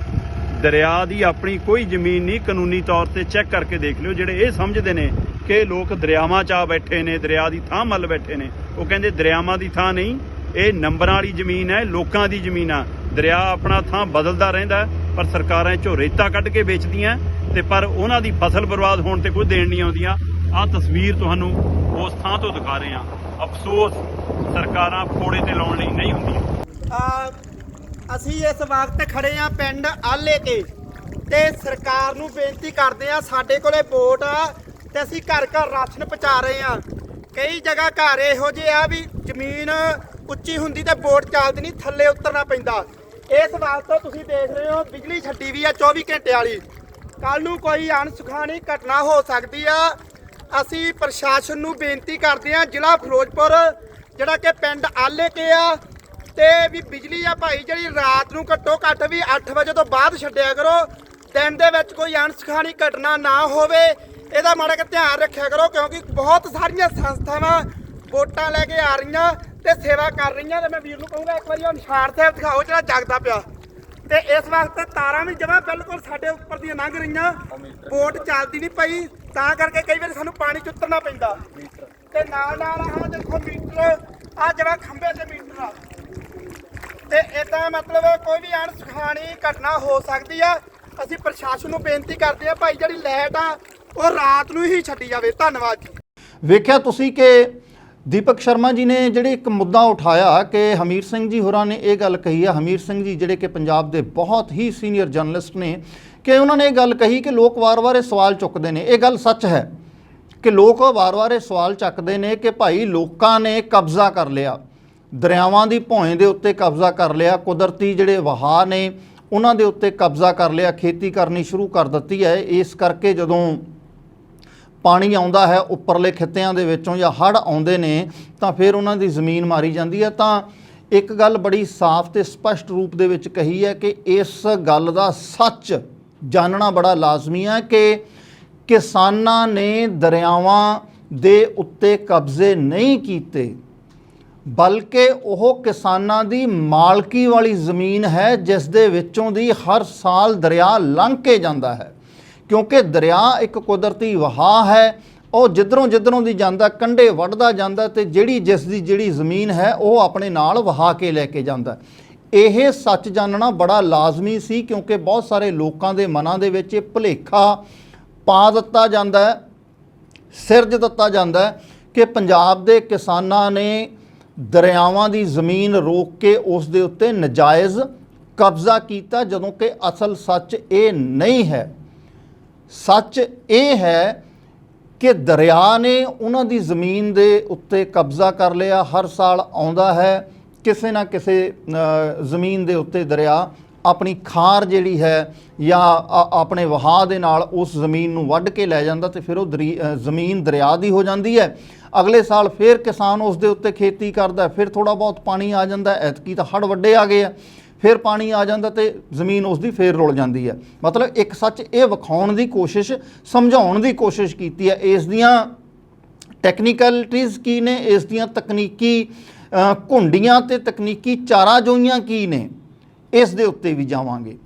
ਦਰਿਆ ਦੀ ਆਪਣੀ ਕੋਈ ਜ਼ਮੀਨ ਨਹੀਂ, ਕਾਨੂੰਨੀ ਤੌਰ ਤੇ ਚੈੱਕ ਕਰਕੇ ਦੇਖ ਲਿਓ। ਜਿਹੜੇ ਇਹ ਸਮਝਦੇ ਨੇ ਕਿ ਲੋਕ ਦਰਿਆਵਾਂ 'ਚ ਆ ਬੈਠੇ ਨੇ, ਦਰਿਆ ਦੀ ਥਾਂ ਮੱਲ ਬੈਠੇ ਨੇ, ਉਹ ਕਹਿੰਦੇ ਦਰਿਆਵਾਂ ਦੀ ਥਾਂ ਨਹੀਂ, ਇਹ ਨੰਬਰਾਂ ਵਾਲੀ ਜ਼ਮੀਨ ਹੈ, ਲੋਕਾਂ ਦੀ ਜ਼ਮੀਨ ਆ। ਦਰਿਆ ਆਪਣਾ ਥਾਂ ਬਦਲਦਾ ਰਹਿੰਦਾ ਪਰ ਸਰਕਾਰਾਂ 'ਚੋਂ ਰੇਤਾ ਕੱਢ ਕੇ ਵੇਚਦੀਆਂ ਤੇ ਪਰ ਉਹਨਾਂ ਦੀ ਫਸਲ ਬਰਬਾਦ ਹੋਣ ਤੇ ਕੋਈ ਦੇਣ ਨਹੀਂ ਆਉਂਦੀਆਂ। ਆਹ ਤਸਵੀਰ ਤੁਹਾਨੂੰ ਉਸ ਥਾਂ ਤੋਂ ਦਿਖਾ ਰਹੇ ਹਾਂ। ਅਫਸੋਸ, ਸਰਕਾਰਾਂ ਫੋੜੇ ਤੇ ਲਾਉਣ ਲਈ ਨਹੀਂ ਹੁੰਦੀਆਂ। ਆ, ਅਸੀਂ ਇਸ ਵਕਤ ਖੜੇ ਆ ਪਿੰਡ ਆਲੇ ਕੇ ਤੇ ਸਰਕਾਰ ਨੂੰ ਬੇਨਤੀ ਕਰਦੇ ਆ ਸਾਡੇ ਕੋਲੇ ਵੋਟ ਆ ਤੇ ਅਸੀਂ ਘਰ ਘਰ ਰਾਸ਼ਨ ਪਹੁੰਚਾ ਰਹੇ ਆ ਕਈ ਜਗ੍ਹਾ ਘਰ ਇਹੋ ਜਿਹੇ ਆ ਵੀ ਜ਼ਮੀਨ ਉੱਚੀ ਹੁੰਦੀ ਤੇ ਵੋਟ ਚੱਲਦੀ ਨਹੀਂ, ਥੱਲੇ ਉਤਰਨਾ ਪੈਂਦਾ। ਇਸ ਵਕਤ ਤੁਸੀਂ ਦੇਖ ਰਹੇ ਹੋ, ਬਿਜਲੀ ਛੱਡੀ ਵੀ ਆ 24 ਘੰਟੇ ਵਾਲੀ। ਕੱਲ ਨੂੰ ਕੋਈ ਅਣਸੁਖਾਣੀ ਘਟਨਾ ਹੋ ਸਕਦੀ ਆ ਅਸੀਂ ਪ੍ਰਸ਼ਾਸਨ ਨੂੰ ਬੇਨਤੀ ਕਰਦੇ ਹਾਂ, ਜ਼ਿਲ੍ਹਾ ਫਿਰੋਜ਼ਪੁਰ, ਜਿਹੜਾ ਕਿ ਪਿੰਡ ਆਲੇ ਕੇ ਆ, ਤੇ ਵੀ ਬਿਜਲੀ ਆ ਭਾਈ, ਜਿਹੜੀ ਰਾਤ ਨੂੰ ਘੱਟੋ ਘੱਟ ਵੀ 8 ਵਜੇ ਤੋਂ ਬਾਅਦ ਛੱਡਿਆ ਕਰੋ, ਦਿਨ ਦੇ ਵਿੱਚ ਕੋਈ ਅਣਸਖਾਣੀ ਘਟਨਾ ਨਾ ਹੋਵੇ, ਇਹਦਾ ਮਾੜਾ ਕਿ ਧਿਆਨ ਰੱਖਿਆ ਕਰੋ, ਕਿਉਂਕਿ ਬਹੁਤ ਸਾਰੀਆਂ ਸੰਸਥਾਵਾਂ ਵੋਟਾਂ ਲੈ ਕੇ ਆ ਰਹੀਆਂ ਤੇ ਸੇਵਾ ਕਰ ਰਹੀਆਂ, ਤੇ ਮੈਂ ਵੀਰ ਨੂੰ ਕਹੂੰਗਾ, ਇੱਕ ਵਾਰੀ ਉਹ ਨਿਸ਼ਾਨ ਸਾਹਿਬ ਦਿਖਾਓ ਜਿਹੜਾ ਜਗਦਾ ਪਿਆ। ਤੇ ਇਸ ਵਕਤ ਤਾਰਾਂ ਵੀ ਜਮਾ ਬਿਲਕੁਲ ਸਾਡੇ ਉੱਪਰ ਦੀਆਂ ਲੰਘ ਰਹੀਆਂ। ਬੋਟ ਚੱਲਦੀ ਨਹੀਂ ਪਈ, ਤਾਂ ਕਰਕੇ ਕਈ ਵਾਰ ਸਾਨੂੰ ਪਾਣੀ ਚ ਉਤਰਨਾ ਪੈਂਦਾ। ਤੇ ਨਾਲ ਨਾਲ ਆਹ ਦੇਖੋ ਮੀਟਰ ਆ ਜਮਾ ਖੰਭੇ ਤੇ ਮੀਟਰ ਆ। ਤੇ ਇਦਾਂ ਮਤਲਬ ਕੋਈ ਵੀ ਅਣਸੁਖਾਣੀ ਘਟਨਾ ਹੋ ਸਕਦੀ ਆ। ਅਸੀਂ ਪ੍ਰਸ਼ਾਸਨ ਨੂੰ ਬੇਨਤੀ ਕਰਦੇ ਆ, ਭਾਈ ਜਿਹੜੀ ਲਾਈਟ ਆ, ਉਹ ਰਾਤ ਨੂੰ ਹੀ ਛੱਡੀ ਜਾਵੇ। ਧੰਨਵਾਦ ਜੀ। ਵੇਖਿਆ ਤੁਸੀਂ ਕਿ ਦੀਪਕ ਸ਼ਰਮਾ ਜੀ ਨੇ ਜਿਹੜੇ ਇੱਕ ਮੁੱਦਾ ਉਠਾਇਆ ਕਿ ਹਮੀਰ ਸਿੰਘ ਜੀ ਹੋਰਾਂ ਨੇ ਇਹ ਗੱਲ ਕਹੀ ਆ, ਹਮੀਰ ਸਿੰਘ ਜੀ ਜਿਹੜੇ ਕਿ ਪੰਜਾਬ ਦੇ ਬਹੁਤ ਹੀ ਸੀਨੀਅਰ ਜਰਨਲਿਸਟ ਨੇ, ਕਿ ਉਹਨਾਂ ਨੇ ਇਹ ਗੱਲ ਕਹੀ ਕਿ ਲੋਕ ਵਾਰ-ਵਾਰ ਇਹ ਸਵਾਲ ਚੁੱਕਦੇ ਨੇ। ਇਹ ਗੱਲ ਸੱਚ ਹੈ ਕਿ ਲੋਕ ਵਾਰ-ਵਾਰ ਇਹ ਸਵਾਲ ਚੱਕਦੇ ਨੇ ਕਿ ਭਾਈ ਲੋਕਾਂ ਨੇ ਕਬਜ਼ਾ ਕਰ ਲਿਆ। ਦਰਿਆਵਾਂ ਦੀ ਭੌਂ ਦੇ ਉੱਤੇ ਕਬਜ਼ਾ ਕਰ ਲਿਆ, ਕੁਦਰਤੀ ਜਿਹੜੇ ਵਹਾਅ ਨੇ, ਉਹਨਾਂ ਦੇ ਉੱਤੇ ਕਬਜ਼ਾ ਕਰ ਲਿਆ, ਖੇਤੀ ਕਰਨੀ ਸ਼ੁਰੂ ਕਰ ਦਿੱਤੀ ਹੈ। ਇਸ ਕਰਕੇ ਜਦੋਂ ਪਾਣੀ ਆਉਂਦਾ ਹੈ ਉੱਪਰਲੇ ਖਿੱਤਿਆਂ ਦੇ ਵਿੱਚੋਂ ਜਾਂ ਹੜ੍ਹ ਆਉਂਦੇ ਨੇ, ਤਾਂ ਫਿਰ ਉਹਨਾਂ ਦੀ ਜ਼ਮੀਨ ਮਾਰੀ ਜਾਂਦੀ ਹੈ। ਤਾਂ ਇੱਕ ਗੱਲ ਬੜੀ ਸਾਫ਼ ਤੇ ਸਪਸ਼ਟ ਰੂਪ ਦੇ ਵਿੱਚ ਕਹੀ ਹੈ ਕਿ ਇਸ ਗੱਲ ਦਾ ਸੱਚ ਜਾਣਨਾ ਬੜਾ ਲਾਜ਼ਮੀ ਹੈ ਕਿ ਕਿਸਾਨਾਂ ਨੇ ਦਰਿਆਵਾਂ ਦੇ ਉੱਤੇ ਕਬਜ਼ੇ ਨਹੀਂ ਕੀਤੇ, ਬਲਕਿ ਉਹ ਕਿਸਾਨਾਂ ਦੀ ਮਾਲਕੀ ਵਾਲੀ ਜ਼ਮੀਨ ਹੈ, ਜਿਸ ਦੇ ਵਿੱਚੋਂ ਦੀ ਹਰ ਸਾਲ ਦਰਿਆ ਲੰਘ ਕੇ ਜਾਂਦਾ ਹੈ। ਕਿਉਂਕਿ ਦਰਿਆ ਇੱਕ ਕੁਦਰਤੀ ਵਹਾਅ ਹੈ, ਉਹ ਜਿੱਧਰੋਂ ਜਿੱਧਰੋਂ ਦੀ ਜਾਂਦਾ, ਕੰਢੇ ਵੱਢਦਾ ਜਾਂਦਾ ਤੇ ਜਿਹੜੀ ਜਿਸ ਦੀ ਜਿਹੜੀ ਜ਼ਮੀਨ ਹੈ, ਉਹ ਆਪਣੇ ਨਾਲ ਵਹਾ ਕੇ ਲੈ ਕੇ ਜਾਂਦਾ। ਇਹ ਸੱਚ ਜਾਣਨਾ ਬੜਾ ਲਾਜ਼ਮੀ ਸੀ ਕਿਉਂਕਿ ਬਹੁਤ ਸਾਰੇ ਲੋਕਾਂ ਦੇ ਮਨਾਂ ਦੇ ਵਿੱਚ ਇਹ ਭੁਲੇਖਾ ਪਾ ਦਿੱਤਾ ਜਾਂਦਾ ਹੈ, ਸਿਰਜ ਦਿੱਤਾ ਜਾਂਦਾ ਹੈ ਕਿ ਪੰਜਾਬ ਦੇ ਕਿਸਾਨਾਂ ਨੇ ਦਰਿਆਵਾਂ ਦੀ ਜ਼ਮੀਨ ਰੋਕ ਕੇ ਉਸ ਦੇ ਉੱਤੇ ਨਜਾਇਜ਼ ਕਬਜ਼ਾ ਕੀਤਾ, ਜਦੋਂ ਕਿ ਅਸਲ ਸੱਚ ਇਹ ਨਹੀਂ ਹੈ। ਸੱਚ ਇਹ ਹੈ ਕਿ ਦਰਿਆ ਨੇ ਉਹਨਾਂ ਦੀ ਜ਼ਮੀਨ ਦੇ ਉੱਤੇ ਕਬਜ਼ਾ ਕਰ ਲਿਆ, ਹਰ ਸਾਲ ਆਉਂਦਾ ਹੈ। ਕਿਸੇ ਨਾ ਕਿਸੇ ਜ਼ਮੀਨ ਦੇ ਉੱਤੇ ਦਰਿਆ ਆਪਣੀ ਖਾਰ ਜਿਹੜੀ ਹੈ ਜਾਂ ਆਪਣੇ ਵਹਾਅ ਦੇ ਨਾਲ ਉਸ ਜ਼ਮੀਨ ਨੂੰ ਵੱਢ ਕੇ ਲੈ ਜਾਂਦਾ ਤੇ ਫਿਰ ਉਹ ਦਰੀ- ਜ਼ਮੀਨ ਦਰਿਆ ਦੀ ਹੋ ਜਾਂਦੀ ਹੈ। ਅਗਲੇ ਸਾਲ ਫਿਰ ਕਿਸਾਨ ਉਸ ਦੇ ਉੱਤੇ ਖੇਤੀ ਕਰਦਾ, ਫਿਰ ਥੋੜਾ ਬਹੁਤ ਪਾਣੀ ਆ ਜਾਂਦਾ, ਐਤਕੀ ਤਾਂ ਹੜ੍ਹ ਵੱਡੇ ਆ ਗਏ ਆ। ਫਿਰ ਪਾਣੀ ਆ ਜਾਂਦਾ ਤੇ ਜ਼ਮੀਨ ਉਸ ਦੀ ਫੇਰ ਰੁਲ ਜਾਂਦੀ ਹੈ। ਮਤਲਬ ਇੱਕ ਸੱਚ ਇਹ ਵਿਖਾਉਣ ਦੀ ਕੋਸ਼ਿਸ਼, ਸਮਝਾਉਣ ਦੀ ਕੋਸ਼ਿਸ਼ ਕੀਤੀ ਹੈ। ਇਸ ਦੀਆਂ ਟੈਕਨੀਕਲਿਟੀਜ਼ ਕੀ ਨੇ? ਇਸ ਦੀਆਂ ਤਕਨੀਕੀ ਘੁੰਡੀਆਂ ਤੇ ਤਕਨੀਕੀ ਚਾਰਾ ਜੋਈਆਂ ਕੀ ਨੇ? ਇਸ ਦੇ ਉੱਤੇ ਵੀ ਜਾਵਾਂਗੇ।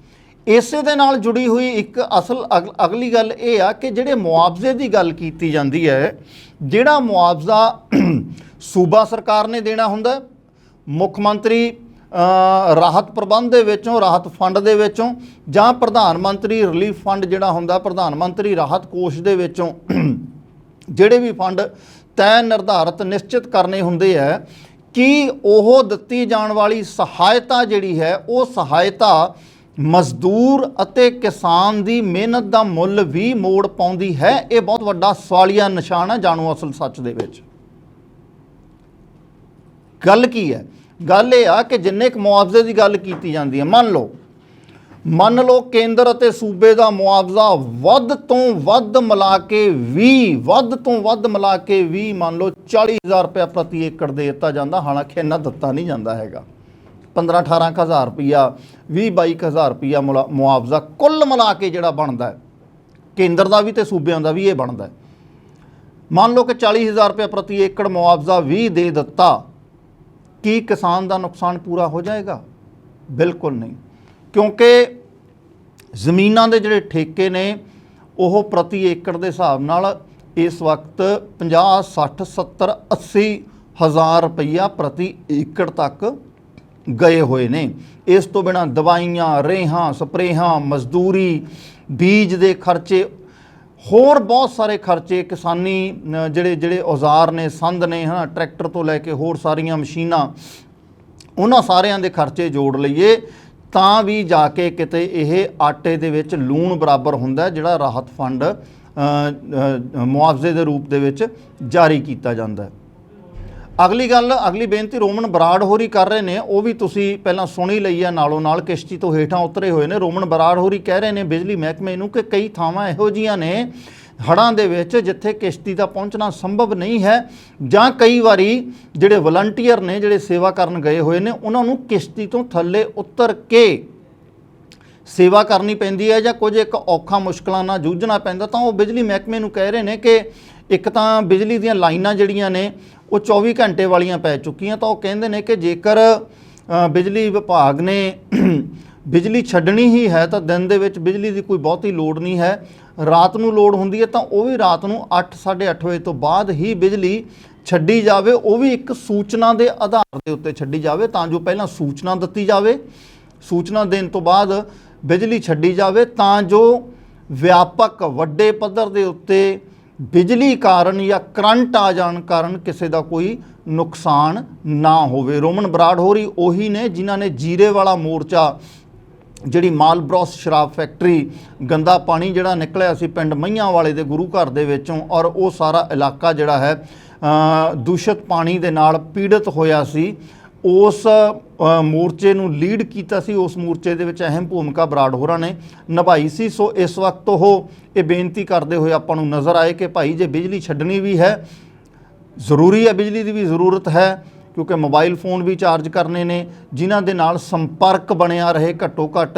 ਇਸੇ ਦੇ ਨਾਲ ਜੁੜੀ ਹੋਈ ਇੱਕ ਅਸਲ ਅਗ- ਅਗਲੀ ਗੱਲ ਇਹ ਆ ਕਿ ਜਿਹੜੇ ਮੁਆਵਜ਼ੇ ਦੀ ਗੱਲ ਕੀਤੀ ਜਾਂਦੀ ਹੈ, ਜਿਹੜਾ ਮੁਆਵਜ਼ਾ ਸੂਬਾ ਸਰਕਾਰ ਨੇ ਦੇਣਾ ਹੁੰਦਾ, ਮੁੱਖ ਮੰਤਰੀ ਰਾਹਤ ਪ੍ਰਬੰਧ ਦੇ ਵਿੱਚੋਂ, ਰਾਹਤ ਫੰਡ ਦੇ ਵਿੱਚੋਂ ਜਾਂ ਪ੍ਰਧਾਨ ਮੰਤਰੀ ਰਿਲੀਫ ਫੰਡ ਜਿਹੜਾ ਹੁੰਦਾ, ਪ੍ਰਧਾਨ ਮੰਤਰੀ ਰਾਹਤ ਕੋਸ਼ ਦੇ ਵਿੱਚੋਂ ਜਿਹੜੇ ਵੀ ਫੰਡ ਤੈਅ ਨਿਰਧਾਰਤ ਨਿਸ਼ਚਿਤ ਕਰਨੇ ਹੁੰਦੇ ਹੈ ਕਿ ਉਹ ਦਿੱਤੀ ਜਾਣ ਵਾਲੀ ਸਹਾਇਤਾ ਜਿਹੜੀ ਹੈ, ਉਹ ਸਹਾਇਤਾ ਮਜ਼ਦੂਰ ਅਤੇ ਕਿਸਾਨ ਦੀ ਮਿਹਨਤ ਦਾ ਮੁੱਲ ਵੀ ਮੋੜ ਪਾਉਂਦੀ ਹੈ? ਇਹ ਬਹੁਤ ਵੱਡਾ ਸਵਾਲੀਆ ਨਿਸ਼ਾਨ ਹੈ ਜਾਣੋ ਅਸਲ ਸੱਚ ਦੇ ਵਿੱਚ। ਗੱਲ ਕੀ ਹੈ? ਗੱਲ ਇਹ ਆ ਕਿ ਜਿੰਨੇ ਕੁ ਮੁਆਵਜ਼ੇ ਦੀ ਗੱਲ ਕੀਤੀ ਜਾਂਦੀ ਹੈ, ਮੰਨ ਲਓ ਮੰਨ ਲਓ ਕੇਂਦਰ ਅਤੇ ਸੂਬੇ ਦਾ ਮੁਆਵਜ਼ਾ ਵੱਧ ਤੋਂ ਵੱਧ ਮਿਲਾ ਕੇ 20 ਵੱਧ ਤੋਂ ਵੱਧ ਮਿਲਾ ਕੇ 20 ਮੰਨ ਲਓ 40000 ਰੁਪਏ ਪ੍ਰਤੀ ਏਕੜ ਦੇ ਦਿੱਤਾ ਜਾਂਦਾ, ਹਾਲਾਂਕਿ ਇੰਨਾ ਦਿੱਤਾ ਨਹੀਂ ਜਾਂਦਾ ਹੈਗਾ। 15 18000 ਰੁਪਿਆ 20 22000 ਰੁਪਿਆ ਮੁਲਾ- ਮੁਆਵਜ਼ਾ ਕੁੱਲ ਮਿਲਾ ਕੇ ਜਿਹੜਾ ਬਣਦਾ ਕੇਂਦਰ ਦਾ ਵੀ ਤੇ ਸੂਬਿਆਂ ਦਾ ਵੀ ਇਹ ਬਣਦਾ ਮੰਨ ਲਓ ਕਿ 40000 ਰੁਪਏ ਪ੍ਰਤੀ ਏਕੜ ਮੁਆਵਜ਼ਾ 20 ਦੇ ਦਿੱਤਾ ਕੀ ਕਿਸਾਨ ਦਾ ਨੁਕਸਾਨ ਪੂਰਾ ਹੋ ਜਾਏਗਾ? ਬਿਲਕੁਲ ਨਹੀਂ। ਕਿਉਂਕਿ ਜ਼ਮੀਨਾਂ ਦੇ ਜਿਹੜੇ ਠੇਕੇ ਨੇ, ਉਹ ਪ੍ਰਤੀ ਏਕੜ ਦੇ ਹਿਸਾਬ ਨਾਲ ਇਸ ਵਕਤ 50 60 70 80 ਹਜ਼ਾਰ ਰੁਪਈਆ ਪ੍ਰਤੀ ਏਕੜ ਤੱਕ ਗਏ ਹੋਏ ਨੇ। ਇਸ ਤੋਂ ਬਿਨਾ ਦਵਾਈਆਂ, ਰੇਹਾਂ, ਸਪਰੇਹਾਂ, ਮਜ਼ਦੂਰੀ, ਬੀਜ ਦੇ ਖਰਚੇ ਹੋਰ ਬਹੁਤ ਸਾਰੇ ਖਰਚੇ ਕਿਸਾਨੀ ਜਿਹੜੇ ਜਿਹੜੇ ਔਜ਼ਾਰ ਨੇ, ਸੰਦ ਨੇ, ਹਨਾ, ਟਰੈਕਟਰ ਤੋਂ ਲੈ ਕੇ ਹੋਰ ਸਾਰੀਆਂ ਮਸ਼ੀਨਾਂ, ਉਹਨਾਂ ਸਾਰਿਆਂ ਦੇ ਖਰਚੇ ਜੋੜ ਲਈਏ, ਤਾਂ ਵੀ ਜਾ ਕੇ ਕਿਤੇ ਇਹ ਆਟੇ ਦੇ ਵਿੱਚ ਲੂਣ ਬਰਾਬਰ ਹੁੰਦਾ ਜਿਹੜਾ ਰਾਹਤ ਫੰਡ ਮੁਆਵਜ਼ੇ ਦੇ ਰੂਪ ਦੇ ਵਿੱਚ ਜਾਰੀ ਕੀਤਾ ਜਾਂਦਾ ਹੈ। ਅਗਲੀ ਗੱਲ, ਅਗਲੀ ਬੇਨਤੀ, ਰੋਮਨ ਬਰਾੜ ਹੋਰੀ ਕਰ ਰਹੇ ਨੇ, ਉਹ ਵੀ ਤੁਸੀਂ ਪਹਿਲਾਂ ਸੁਣੀ ਲਈ ਹੈ ਨਾਲੋਂ ਨਾਲ ਕਿਸ਼ਤੀ ਤੋਂ ਹੇਠਾਂ ਉਤਰੇ ਹੋਏ ਨੇ। ਰੋਮਨ ਬਰਾੜ ਹੋਰੀ ਕਹਿ ਰਹੇ ਨੇ ਬਿਜਲੀ ਮਹਿਕਮੇ ਨੂੰ ਕਿ ਕਈ ਥਾਵਾਂ ਇਹੋ ਜੀਆਂ ਨੇ ਹੜ੍ਹਾਂ ਦੇ ਵਿੱਚ ਜਿੱਥੇ ਕਿਸ਼ਤੀ ਦਾ ਪਹੁੰਚਣਾ ਸੰਭਵ ਨਹੀਂ ਹੈ, ਜਾਂ ਕਈ ਵਾਰੀ ਜਿਹੜੇ ਵਲੰਟੀਅਰ ਨੇ, ਜਿਹੜੇ ਸੇਵਾ ਕਰਨ ਗਏ ਹੋਏ ਨੇ, ਉਹਨਾਂ ਨੂੰ ਕਿਸ਼ਤੀ ਤੋਂ ਥੱਲੇ ਉਤਰ ਕੇ ਸੇਵਾ ਕਰਨੀ ਪੈਂਦੀ ਹੈ, ਜਾਂ ਕੁਝ ਇੱਕ ਔਖਾ ਮੁਸ਼ਕਲਾਂ ਨਾਲ ਜੂਝਣਾ ਪੈਂਦਾ, ਤਾਂ ਉਹ ਬਿਜਲੀ ਮਹਿਕਮੇ ਨੂੰ ਕਹਿ ਰਹੇ ਨੇ ਕਿ ਇੱਕ ਤਾਂ ਬਿਜਲੀ ਦੀਆਂ ਲਾਈਨਾਂ ਜਿਹੜੀਆਂ ਨੇ ਉਹ 24 ਘੰਟੇ ਵਾਲੀਆਂ ਪੈ ਚੁੱਕੀਆਂ, ਤਾਂ ਉਹ ਕਹਿੰਦੇ ਨੇ ਕਿ ਜੇਕਰ ਬਿਜਲੀ ਵਿਭਾਗ ਨੇ ਬਿਜਲੀ ਛੱਡਣੀ ਹੀ ਹੈ, ਤਾਂ ਦਿਨ ਦੇ ਵਿੱਚ ਬਿਜਲੀ ਦੀ ਕੋਈ ਬਹੁਤੀ ਲੋੜ ਨਹੀਂ ਹੈ। ਰਾਤ ਨੂੰ ਲੋੜ ਹੁੰਦੀ ਹੈ, ਤਾਂ ਉਹ ਵੀ ਰਾਤ ਨੂੰ 8 8:30 ਵਜੇ ਤੋਂ ਬਾਅਦ ਹੀ ਬਿਜਲੀ ਛੱਡੀ ਜਾਵੇ। ਉਹ ਵੀ ਇੱਕ ਸੂਚਨਾ ਦੇ ਆਧਾਰ ਦੇ ਉੱਤੇ ਛੱਡੀ ਜਾਵੇ, ਤਾਂ ਜੋ ਪਹਿਲਾਂ ਸੂਚਨਾ ਦਿੱਤੀ ਜਾਵੇ। ਸੂਚਨਾ ਦੇਣ ਤੋਂ ਬਾਅਦ ਬਿਜਲੀ ਛੱਡੀ ਜਾਵੇ, ਤਾਂ ਜੋ ਵਿਆਪਕ ਵੱਡੇ ਪੱਧਰ ਦੇ ਉੱਤੇ ਬਿਜਲੀ ਕਾਰਨ ਜਾਂ ਕਰੰਟ ਆ ਜਾਣ ਕਾਰਨ ਕਿਸੇ ਦਾ ਕੋਈ ਨੁਕਸਾਨ ਨਾ ਹੋਵੇ। ਰੋਮਨ ਬਰਾੜ ਹੋਰੀ ਉਹੀ ਨੇ ਜਿਨ੍ਹਾਂ ਨੇ ਜੀਰੇ ਵਾਲਾ ਮੋਰਚਾ, ਜਿਹੜੀ ਮਾਲਬਰੋਸ ਸ਼ਰਾਬ ਫੈਕਟਰੀ, ਗੰਦਾ ਪਾਣੀ ਜਿਹੜਾ ਨਿਕਲਿਆ ਸੀ ਪਿੰਡ ਮਈਆਂ ਵਾਲੇ ਦੇ ਗੁਰੂ ਘਰ ਦੇ ਵਿੱਚੋਂ ਔਰ ਉਹ ਸਾਰਾ ਇਲਾਕਾ ਜਿਹੜਾ ਹੈ ਦੂਸ਼ਿਤ ਪਾਣੀ ਦੇ ਨਾਲ ਪੀੜਤ ਹੋਇਆ ਸੀ। ਉਸ ਮੋਰਚੇ ਨੂੰ ਲੀਡ ਕੀਤਾ ਸੀ, ਉਸ ਮੋਰਚੇ ਦੇ ਵਿੱਚ ਅਹਿਮ ਭੂਮਿਕਾ ਬਰਾੜ ਹੋਰਾਂ ਨੇ ਨਿਭਾਈ ਸੀ। ਸੋ ਇਸ ਵਕਤ ਉਹ ਇਹ ਬੇਨਤੀ ਕਰਦੇ ਹੋਏ ਆਪਾਂ ਨੂੰ ਨਜ਼ਰ ਆਏ ਕਿ ਭਾਈ ਜੇ ਬਿਜਲੀ ਛੱਡਣੀ ਵੀ ਹੈ, ਜ਼ਰੂਰੀ ਹੈ, ਬਿਜਲੀ ਦੀ ਵੀ ਜ਼ਰੂਰਤ ਹੈ ਕਿਉਂਕਿ ਮੋਬਾਈਲ ਫੋਨ ਵੀ ਚਾਰਜ ਕਰਨੇ ਨੇ, ਜਿਨ੍ਹਾਂ ਦੇ ਨਾਲ ਸੰਪਰਕ ਬਣਿਆ ਰਹੇ ਘੱਟੋ ਘੱਟ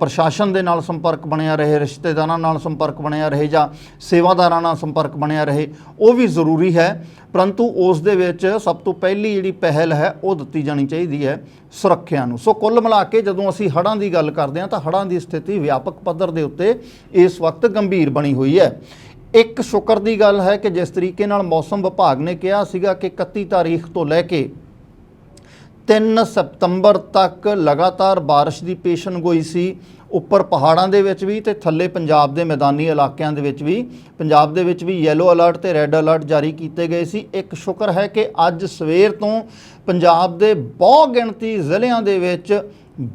ਪ੍ਰਸ਼ਾਸਨ ਦੇ ਨਾਲ ਸੰਪਰਕ ਬਣਿਆ ਰਹੇ, ਰਿਸ਼ਤੇਦਾਰਾਂ ਨਾਲ ਸੰਪਰਕ ਬਣਿਆ ਰਹੇ ਜਾਂ ਸੇਵਾਦਾਰਾਂ ਨਾਲ ਸੰਪਰਕ ਬਣਿਆ ਰਹੇ, ਉਹ ਵੀ ਜ਼ਰੂਰੀ ਹੈ। ਪਰੰਤੂ ਉਸ ਦੇ ਵਿੱਚ ਸਭ ਤੋਂ ਪਹਿਲੀ ਜਿਹੜੀ ਪਹਿਲ ਹੈ, ਉਹ ਦਿੱਤੀ ਜਾਣੀ ਚਾਹੀਦੀ ਹੈ ਸੁਰੱਖਿਆ ਨੂੰ। ਸੋ ਕੁੱਲ ਮਿਲਾ ਕੇ ਜਦੋਂ ਅਸੀਂ ਹੜ੍ਹਾਂ ਦੀ ਗੱਲ ਕਰਦੇ ਹਾਂ, ਤਾਂ ਹੜ੍ਹਾਂ ਦੀ ਸਥਿਤੀ ਵਿਆਪਕ ਪੱਧਰ ਦੇ ਉੱਤੇ ਇਸ ਵਕਤ ਗੰਭੀਰ ਬਣੀ ਹੋਈ ਹੈ। ਇੱਕ ਸ਼ੁਕਰ ਦੀ ਗੱਲ ਹੈ ਕਿ ਜਿਸ ਤਰੀਕੇ ਨਾਲ ਮੌਸਮ ਵਿਭਾਗ ਨੇ ਕਿਹਾ ਸੀਗਾ ਕਿ 31 ਤਾਰੀਖ ਤੋਂ ਲੈ ਕੇ 3 ਸਤੰਬਰ ਤੱਕ ਲਗਾਤਾਰ ਬਾਰਿਸ਼ ਦੀ ਪੇਸ਼ਨਗੋਈ ਸੀ, ਉੱਪਰ ਪਹਾੜਾਂ ਦੇ ਵਿੱਚ ਵੀ ਤੇ ਥੱਲੇ ਪੰਜਾਬ ਦੇ ਮੈਦਾਨੀ ਇਲਾਕਿਆਂ ਦੇ ਵਿੱਚ ਵੀ। ਪੰਜਾਬ ਦੇ ਵਿੱਚ ਵੀ ਯੈਲੋ ਅਲਰਟ ਤੇ ਰੈੱਡ ਅਲਰਟ ਜਾਰੀ ਕੀਤੇ ਗਏ ਸੀ। ਇੱਕ ਸ਼ੁਕਰ ਹੈ ਕਿ ਅੱਜ ਸਵੇਰ ਤੋਂ ਪੰਜਾਬ ਦੇ ਬਹੁ ਗਿਣਤੀ ਜ਼ਿਲ੍ਹਿਆਂ ਦੇ ਵਿੱਚ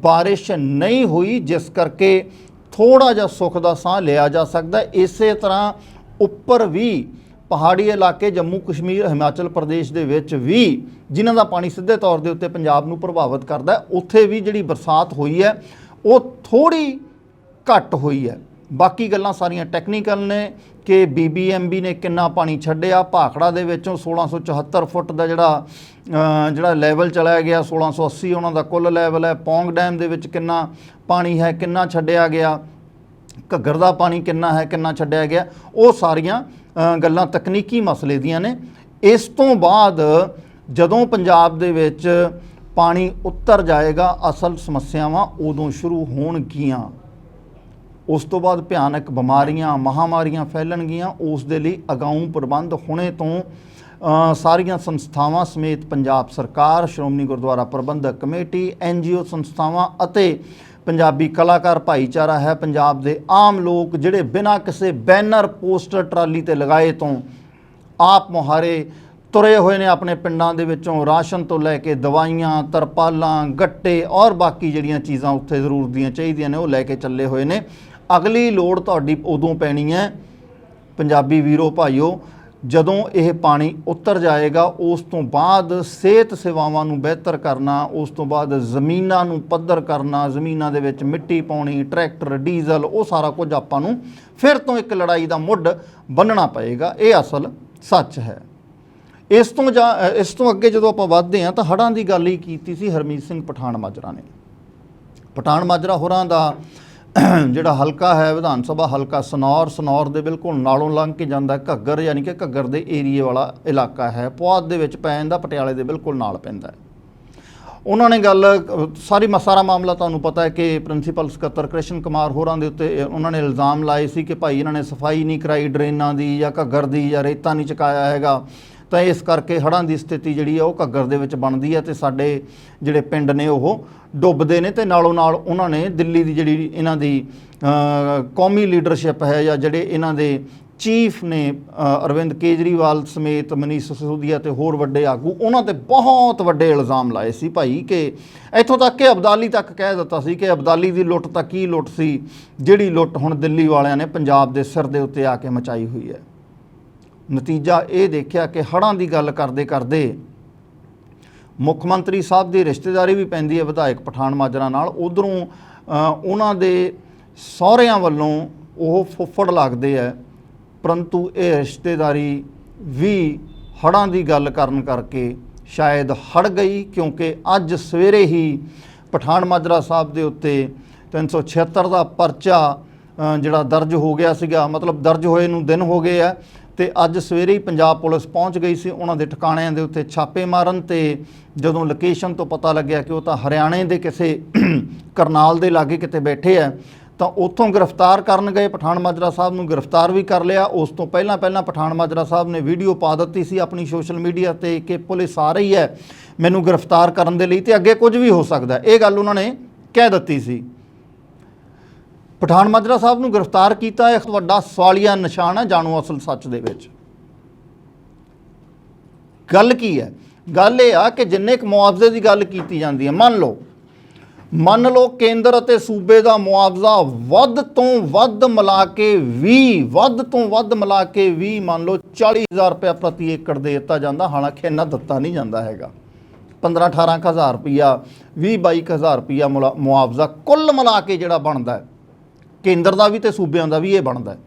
ਬਾਰਿਸ਼ ਨਹੀਂ ਹੋਈ, ਜਿਸ ਕਰਕੇ ਥੋੜਾ ਜਿਹਾ ਸੁੱਖ ਦਾ ਸਾਹ ਲਿਆ ਜਾ ਸਕਦਾ। ਇਸੇ ਤਰ੍ਹਾਂ ਉੱਪਰ ਵੀ ਪਹਾੜੀ ਇਲਾਕੇ ਜੰਮੂ ਕਸ਼ਮੀਰ, ਹਿਮਾਚਲ ਪ੍ਰਦੇਸ਼ ਦੇ ਵਿੱਚ ਵੀ ਜਿਨ੍ਹਾਂ ਦਾ ਪਾਣੀ ਸਿੱਧੇ ਤੌਰ ਦੇ ਉੱਤੇ ਪੰਜਾਬ ਨੂੰ ਪ੍ਰਭਾਵਿਤ ਕਰਦਾ ਉੱਥੇ ਵੀ ਜਿਹੜੀ ਬਰਸਾਤ ਹੋਈ ਹੈ, ਉਹ ਥੋੜੀ ਘੱਟ ਹੋਈ ਹੈ। ਬਾਕੀ ਗੱਲਾਂ ਸਾਰੀਆਂ ਟੈਕਨੀਕਲ ਨੇ ਕਿ ਬੀਬੀਐਮਬੀ ਨੇ ਕਿੰਨਾ ਪਾਣੀ ਛੱਡਿਆ, ਭਾਖੜਾ ਦੇ ਵਿੱਚੋਂ 1674 ਫੁੱਟ ਦਾ ਜਿਹੜਾ ਜਿਹੜਾ ਲੈਵਲ ਚਲਾਇਆ ਗਿਆ 1680 ਉਹਨਾਂ ਦਾ ਕੁੱਲ ਲੈਵਲ ਹੈ, ਪੌਂਗ ਡੈਮ ਦੇ ਵਿੱਚ ਕਿੰਨਾ ਪਾਣੀ ਹੈ, ਕਿੰਨਾ ਛੱਡਿਆ ਗਿਆ। ਘੱਗਰ ਦਾ ਪਾਣੀ ਕਿੰਨਾ ਹੈ, ਕਿੰਨਾ ਛੱਡਿਆ ਗਿਆ, ਉਹ ਸਾਰੀਆਂ ਗੱਲਾਂ ਤਕਨੀਕੀ ਮਸਲੇ ਦੀਆਂ ਨੇ। ਇਸ ਤੋਂ ਬਾਅਦ ਜਦੋਂ ਪੰਜਾਬ ਦੇ ਵਿੱਚ ਪਾਣੀ ਉੱਤਰ ਜਾਏਗਾ, ਅਸਲ ਸਮੱਸਿਆਵਾਂ ਉਦੋਂ ਸ਼ੁਰੂ ਹੋਣਗੀਆਂ। ਉਸ ਤੋਂ ਬਾਅਦ ਭਿਆਨਕ ਬਿਮਾਰੀਆਂ, ਮਹਾਮਾਰੀਆਂ ਫੈਲਣਗੀਆਂ, ਉਸ ਦੇ ਲਈ ਅਗਾਊਂ ਪ੍ਰਬੰਧ ਹੋਣੇ ਤੋਂ ਸਾਰੀਆਂ ਸੰਸਥਾਵਾਂ ਸਮੇਤ ਪੰਜਾਬ ਸਰਕਾਰ, ਸ਼੍ਰੋਮਣੀ ਗੁਰਦੁਆਰਾ ਪ੍ਰਬੰਧਕ ਕਮੇਟੀ ਐਨਜੀਓ ਸੰਸਥਾਵਾਂ ਅਤੇ ਪੰਜਾਬੀ ਕਲਾਕਾਰ ਭਾਈਚਾਰਾ ਹੈ। ਪੰਜਾਬ ਦੇ ਆਮ ਲੋਕ ਜਿਹੜੇ ਬਿਨਾਂ ਕਿਸੇ ਬੈਨਰ, ਪੋਸਟਰ, ਟਰਾਲੀ ਤੇ ਲਗਾਏ ਤੋਂ ਆਪ ਮੁਹਾਰੇ ਤੁਰੇ ਹੋਏ ਨੇ ਆਪਣੇ ਪਿੰਡਾਂ ਦੇ ਵਿੱਚੋਂ। ਰਾਸ਼ਨ ਤੋਂ ਲੈ ਕੇ ਦਵਾਈਆਂ, ਤਰਪਾਲਾਂ, ਗੱਟੇ ਔਰ ਬਾਕੀ ਜਿਹੜੀਆਂ ਚੀਜ਼ਾਂ ਉੱਥੇ ਜ਼ਰੂਰ ਦੀਆਂ ਚਾਹੀਦੀਆਂ ਨੇ, ਉਹ ਲੈ ਕੇ ਚੱਲੇ ਹੋਏ ਨੇ। ਅਗਲੀ ਲੋੜ ਤੁਹਾਡੀ ਉਦੋਂ ਪੈਣੀ ਹੈ। ਪੰਜਾਬੀ ਵੀਰੋ, ਭਾਈਓ ਜਦੋਂ ਇਹ ਪਾਣੀ ਉਤਰ ਜਾਏਗਾ, ਉਸ ਤੋਂ ਬਾਅਦ ਸਿਹਤ ਸੇਵਾਵਾਂ ਨੂੰ ਬਿਹਤਰ ਕਰਨਾ, ਉਸ ਤੋਂ ਬਾਅਦ ਜ਼ਮੀਨਾਂ ਨੂੰ ਪੱਧਰ ਕਰਨਾ, ਜ਼ਮੀਨਾਂ ਦੇ ਵਿੱਚ ਮਿੱਟੀ ਪਾਉਣੀ, ਟਰੈਕਟਰ, ਡੀਜ਼ਲ, ਉਹ ਸਾਰਾ ਕੁਝ ਆਪਾਂ ਨੂੰ ਫਿਰ ਤੋਂ ਇੱਕ ਲੜਾਈ ਦਾ ਮੁੱਢ ਬੰਨਣਾ ਪਏਗਾ। ਇਹ ਅਸਲ ਸੱਚ ਹੈ। ਇਸ ਤੋਂ ਜਾਂ, ਇਸ ਤੋਂ ਅੱਗੇ ਜਦੋਂ ਆਪਾਂ ਵੱਧਦੇ ਹਾਂ ਤਾਂ ਹੜ੍ਹਾਂ ਦੀ ਗੱਲ ਹੀ ਕੀਤੀ ਸੀ ਹਰਮੀਤ ਸਿੰਘ ਪਠਾਨ ਮਾਜਰਾ ਨੇ। ਪਠਾਨ ਮਾਜਰਾ ਹੋਰਾਂ ਦਾ ਜਿਹੜਾ ਹਲਕਾ ਹੈ ਵਿਧਾਨ ਸਭਾ ਹਲਕਾ ਸਨੌਰ ਸਨੌਰ ਦੇ ਬਿਲਕੁਲ ਨਾਲੋਂ ਲੰਘ ਕੇ ਜਾਂਦਾ ਘੱਗਰ ਯਾਨੀ ਕਿ ਘੱਗਰ ਦੇ ਏਰੀਏ ਵਾਲਾ ਇਲਾਕਾ ਹੈ। ਪੁਆਧ ਦੇ ਵਿੱਚ ਪੈ ਜਾਂਦਾ ਪਟਿਆਲੇ ਦੇ ਬਿਲਕੁਲ ਨਾਲ ਪੈਂਦਾ ਹੈ। ਉਹਨਾਂ ਨੇ ਗੱਲ ਅ, ਸਾਰੀ ਸਾਰਾ ਮਾਮਲਾ ਤੁਹਾਨੂੰ ਪਤਾ ਹੈ ਕਿ ਪ੍ਰਿੰਸੀਪਲ ਸਕੱਤਰ ਕ੍ਰਿਸ਼ਨ ਕੁਮਾਰ ਹੋਰਾਂ ਦੇ ਉੱਤੇ ਉਹਨਾਂ ਨੇ ਇਲਜ਼ਾਮ ਲਾਏ ਸੀ ਕਿ ਭਾਈ ਇਹਨਾਂ ਨੇ ਸਫ਼ਾਈ ਨਹੀਂ ਕਰਾਈ ਡਰੇਨਾਂ ਦੀ ਜਾਂ ਘੱਗਰ ਦੀ ਜਾਂ ਰੇਤਾ ਨਹੀਂ ਚੁਕਾਇਆ ਹੈਗਾ। ਤਾਂ ਇਸ ਕਰਕੇ ਹੜ੍ਹਾਂ ਦੀ ਸਥਿਤੀ ਜਿਹੜੀ ਆ ਉਹ ਘੱਗਰ ਦੇ ਵਿੱਚ ਬਣਦੀ ਹੈ ਤੇ ਸਾਡੇ ਜਿਹੜੇ ਪਿੰਡ ਨੇ ਉਹ ਡੁੱਬਦੇ ਨੇ ਤੇ ਨਾਲੋਂ ਨਾਲ ਉਹਨਾਂ ਨੇ ਦਿੱਲੀ ਦੀ ਜਿਹੜੀ ਇਹਨਾਂ ਦੀ ਕੌਮੀ ਲੀਡਰਸ਼ਿਪ ਹੈ ਜਾਂ ਜਿਹੜੇ ਇਹਨਾਂ ਦੇ ਚੀਫ ਨੇ ਅਰਵਿੰਦ ਕੇਜਰੀਵਾਲ ਸਮੇਤ ਮਨੀਸ਼ ਸਿਸੋਦੀਆ ਤੇ ਹੋਰ ਵੱਡੇ ਆਗੂ, ਉਹਨਾਂ ਤੇ ਬਹੁਤ ਵੱਡੇ ਇਲਜ਼ਾਮ ਲਾਏ ਸੀ ਭਾਈ ਕਿ ਇੱਥੋਂ ਤੱਕ ਕਿ ਅਬਦਾਲੀ ਤੱਕ ਕਹਿ ਦਿੱਤਾ ਸੀ ਕਿ ਅਬਦਾਲੀ ਦੀ ਲੁੱਟ ਤਾਂ ਕੀ ਲੁੱਟ ਸੀ, ਜਿਹੜੀ ਲੁੱਟ ਹੁਣ ਦਿੱਲੀ ਵਾਲਿਆਂ ਨੇ ਪੰਜਾਬ ਦੇ ਸਿਰ ਦੇ ਉੱਤੇ ਆ ਕੇ ਮਚਾਈ ਹੋਈ ਹੈ। ਨਤੀਜਾ ਇਹ ਦੇਖਿਆ ਕਿ ਹੜ੍ਹਾਂ ਦੀ ਗੱਲ ਕਰਦੇ ਕਰਦੇ ਮੁੱਖ ਮੰਤਰੀ ਸਾਹਿਬ ਦੀ ਰਿਸ਼ਤੇਦਾਰੀ ਵੀ ਪੈਂਦੀ ਹੈ ਵਿਧਾਇਕ ਪਠਾਨ ਮਾਜਰਾ ਨਾਲ। ਉਧਰੋਂ ਉਹਨਾਂ ਦੇ ਸਹੁਰਿਆਂ ਵੱਲੋਂ ਉਹ ਫੁੱਫੜ ਲੱਗਦੇ ਆ ਪਰੰਤੂ ਇਹ ਰਿਸ਼ਤੇਦਾਰੀ ਵੀ ਹੜ੍ਹਾਂ ਦੀ ਗੱਲ ਕਰਨ ਕਰਕੇ ਸ਼ਾਇਦ ਹੜ ਗਈ ਕਿਉਂਕਿ ਅੱਜ ਸਵੇਰੇ ਹੀ ਪਠਾਨ ਮਾਜਰਾ ਸਾਹਿਬ ਦੇ ਉੱਤੇ 376 ਦਾ ਪਰਚਾ ਜਿਹੜਾ ਦਰਜ ਹੋ ਗਿਆ ਸੀਗਾ। ਮਤਲਬ ਦਰਜ ਹੋਏ ਨੂੰ ਦਿਨ ਹੋ ਗਏ ਆ ਤੇ ਅੱਜ ਸਵੇਰੇ ਹੀ ਪੰਜਾਬ ਪੁਲਿਸ ਪਹੁੰਚ ਗਈ ਸੀ। ਉਹਨਾਂ ਦੇ ਠਿਕਾਣਿਆਂ ਦੇ ਉੱਤੇ ਛਾਪੇ ਮਾਰਨ ਤੇ ਜਦੋਂ ਲੋਕੇਸ਼ਨ ਤੋਂ ਪਤਾ ਲੱਗਿਆ ਕਿ ਉਹ ਤਾਂ ਹਰਿਆਣੇ ਦੇ ਕਿਸੇ ਕਰਨਾਲ ਦੇ ਲਾਗੇ ਕਿਤੇ ਬੈਠੇ ਆ, ਤਾਂ ਉੱਥੋਂ ਗ੍ਰਿਫਤਾਰ ਕਰਨ ਗਏ। ਪਠਾਨ ਮਾਜਰਾ ਸਾਹਿਬ ਨੂੰ ਗ੍ਰਿਫਤਾਰ ਵੀ ਕਰ ਲਿਆ। ਉਸ ਤੋਂ ਪਹਿਲਾਂ ਪਹਿਲਾਂ ਪਠਾਨ ਮਾਜਰਾ ਸਾਹਿਬ ਨੇ ਵੀਡੀਓ ਪਾ ਦਿੱਤੀ ਸੀ ਆਪਣੀ ਸੋਸ਼ਲ ਮੀਡੀਆ ਤੇ ਕਿ ਪੁਲਿਸ ਆ ਰਹੀ ਹੈ ਮੈਨੂੰ ਗ੍ਰਿਫਤਾਰ ਕਰਨ ਦੇ ਲਈ ਤੇ ਅੱਗੇ ਕੁਝ ਵੀ ਹੋ ਸਕਦਾ। ਇਹ ਗੱਲ ਉਹਨਾਂ ਨੇ ਕਹਿ ਦਿੱਤੀ ਸੀ। ਪਠਾਨ ਮਾਜਰਾ ਸਾਹਿਬ ਨੂੰ ਗ੍ਰਿਫਤਾਰ ਕੀਤਾ ਇੱਕ ਵੱਡਾ ਸਵਾਲੀਆ ਨਿਸ਼ਾਨ ਹੈ, ਜਾਣੂ ਅਸਲ ਸੱਚ ਦੇ ਵਿੱਚ। ਗੱਲ ਕੀ ਹੈ? ਗੱਲ ਇਹ ਆ ਕਿ ਜਿੰਨੇ ਕੁ ਮੁਆਵਜ਼ੇ ਦੀ ਗੱਲ ਕੀਤੀ ਜਾਂਦੀ ਹੈ, ਮੰਨ ਲਓ ਮੰਨ ਲਓ ਕੇਂਦਰ ਅਤੇ ਸੂਬੇ ਦਾ ਮੁਆਵਜ਼ਾ ਵੱਧ ਤੋਂ ਵੱਧ ਮਿਲਾ ਕੇ 20 ਵੱਧ ਤੋਂ ਵੱਧ ਮਿਲਾ ਕੇ 20 ਮੰਨ ਲਓ 40000 ਰੁਪਏ ਪ੍ਰਤੀ ਏਕੜ ਦੇ ਦਿੱਤਾ ਜਾਂਦਾ, ਹਾਲਾਂਕਿ ਇੰਨਾ ਦਿੱਤਾ ਨਹੀਂ ਜਾਂਦਾ ਹੈਗਾ। 15 18000 ਰੁਪਿਆ 20 22000 ਰੁਪਿਆ ਮੁਲਾ- ਮੁਆਵਜ਼ਾ ਕੁੱਲ ਮਿਲਾ ਕੇ ਜਿਹੜਾ ਬਣਦਾ ਹੈ ਕੇਂਦਰ ਦਾ ਵੀ ਤੇ ਸੂਬਿਆਂ ਦਾ ਵੀ ਇਹ ਬਣਦਾ ਹੈ।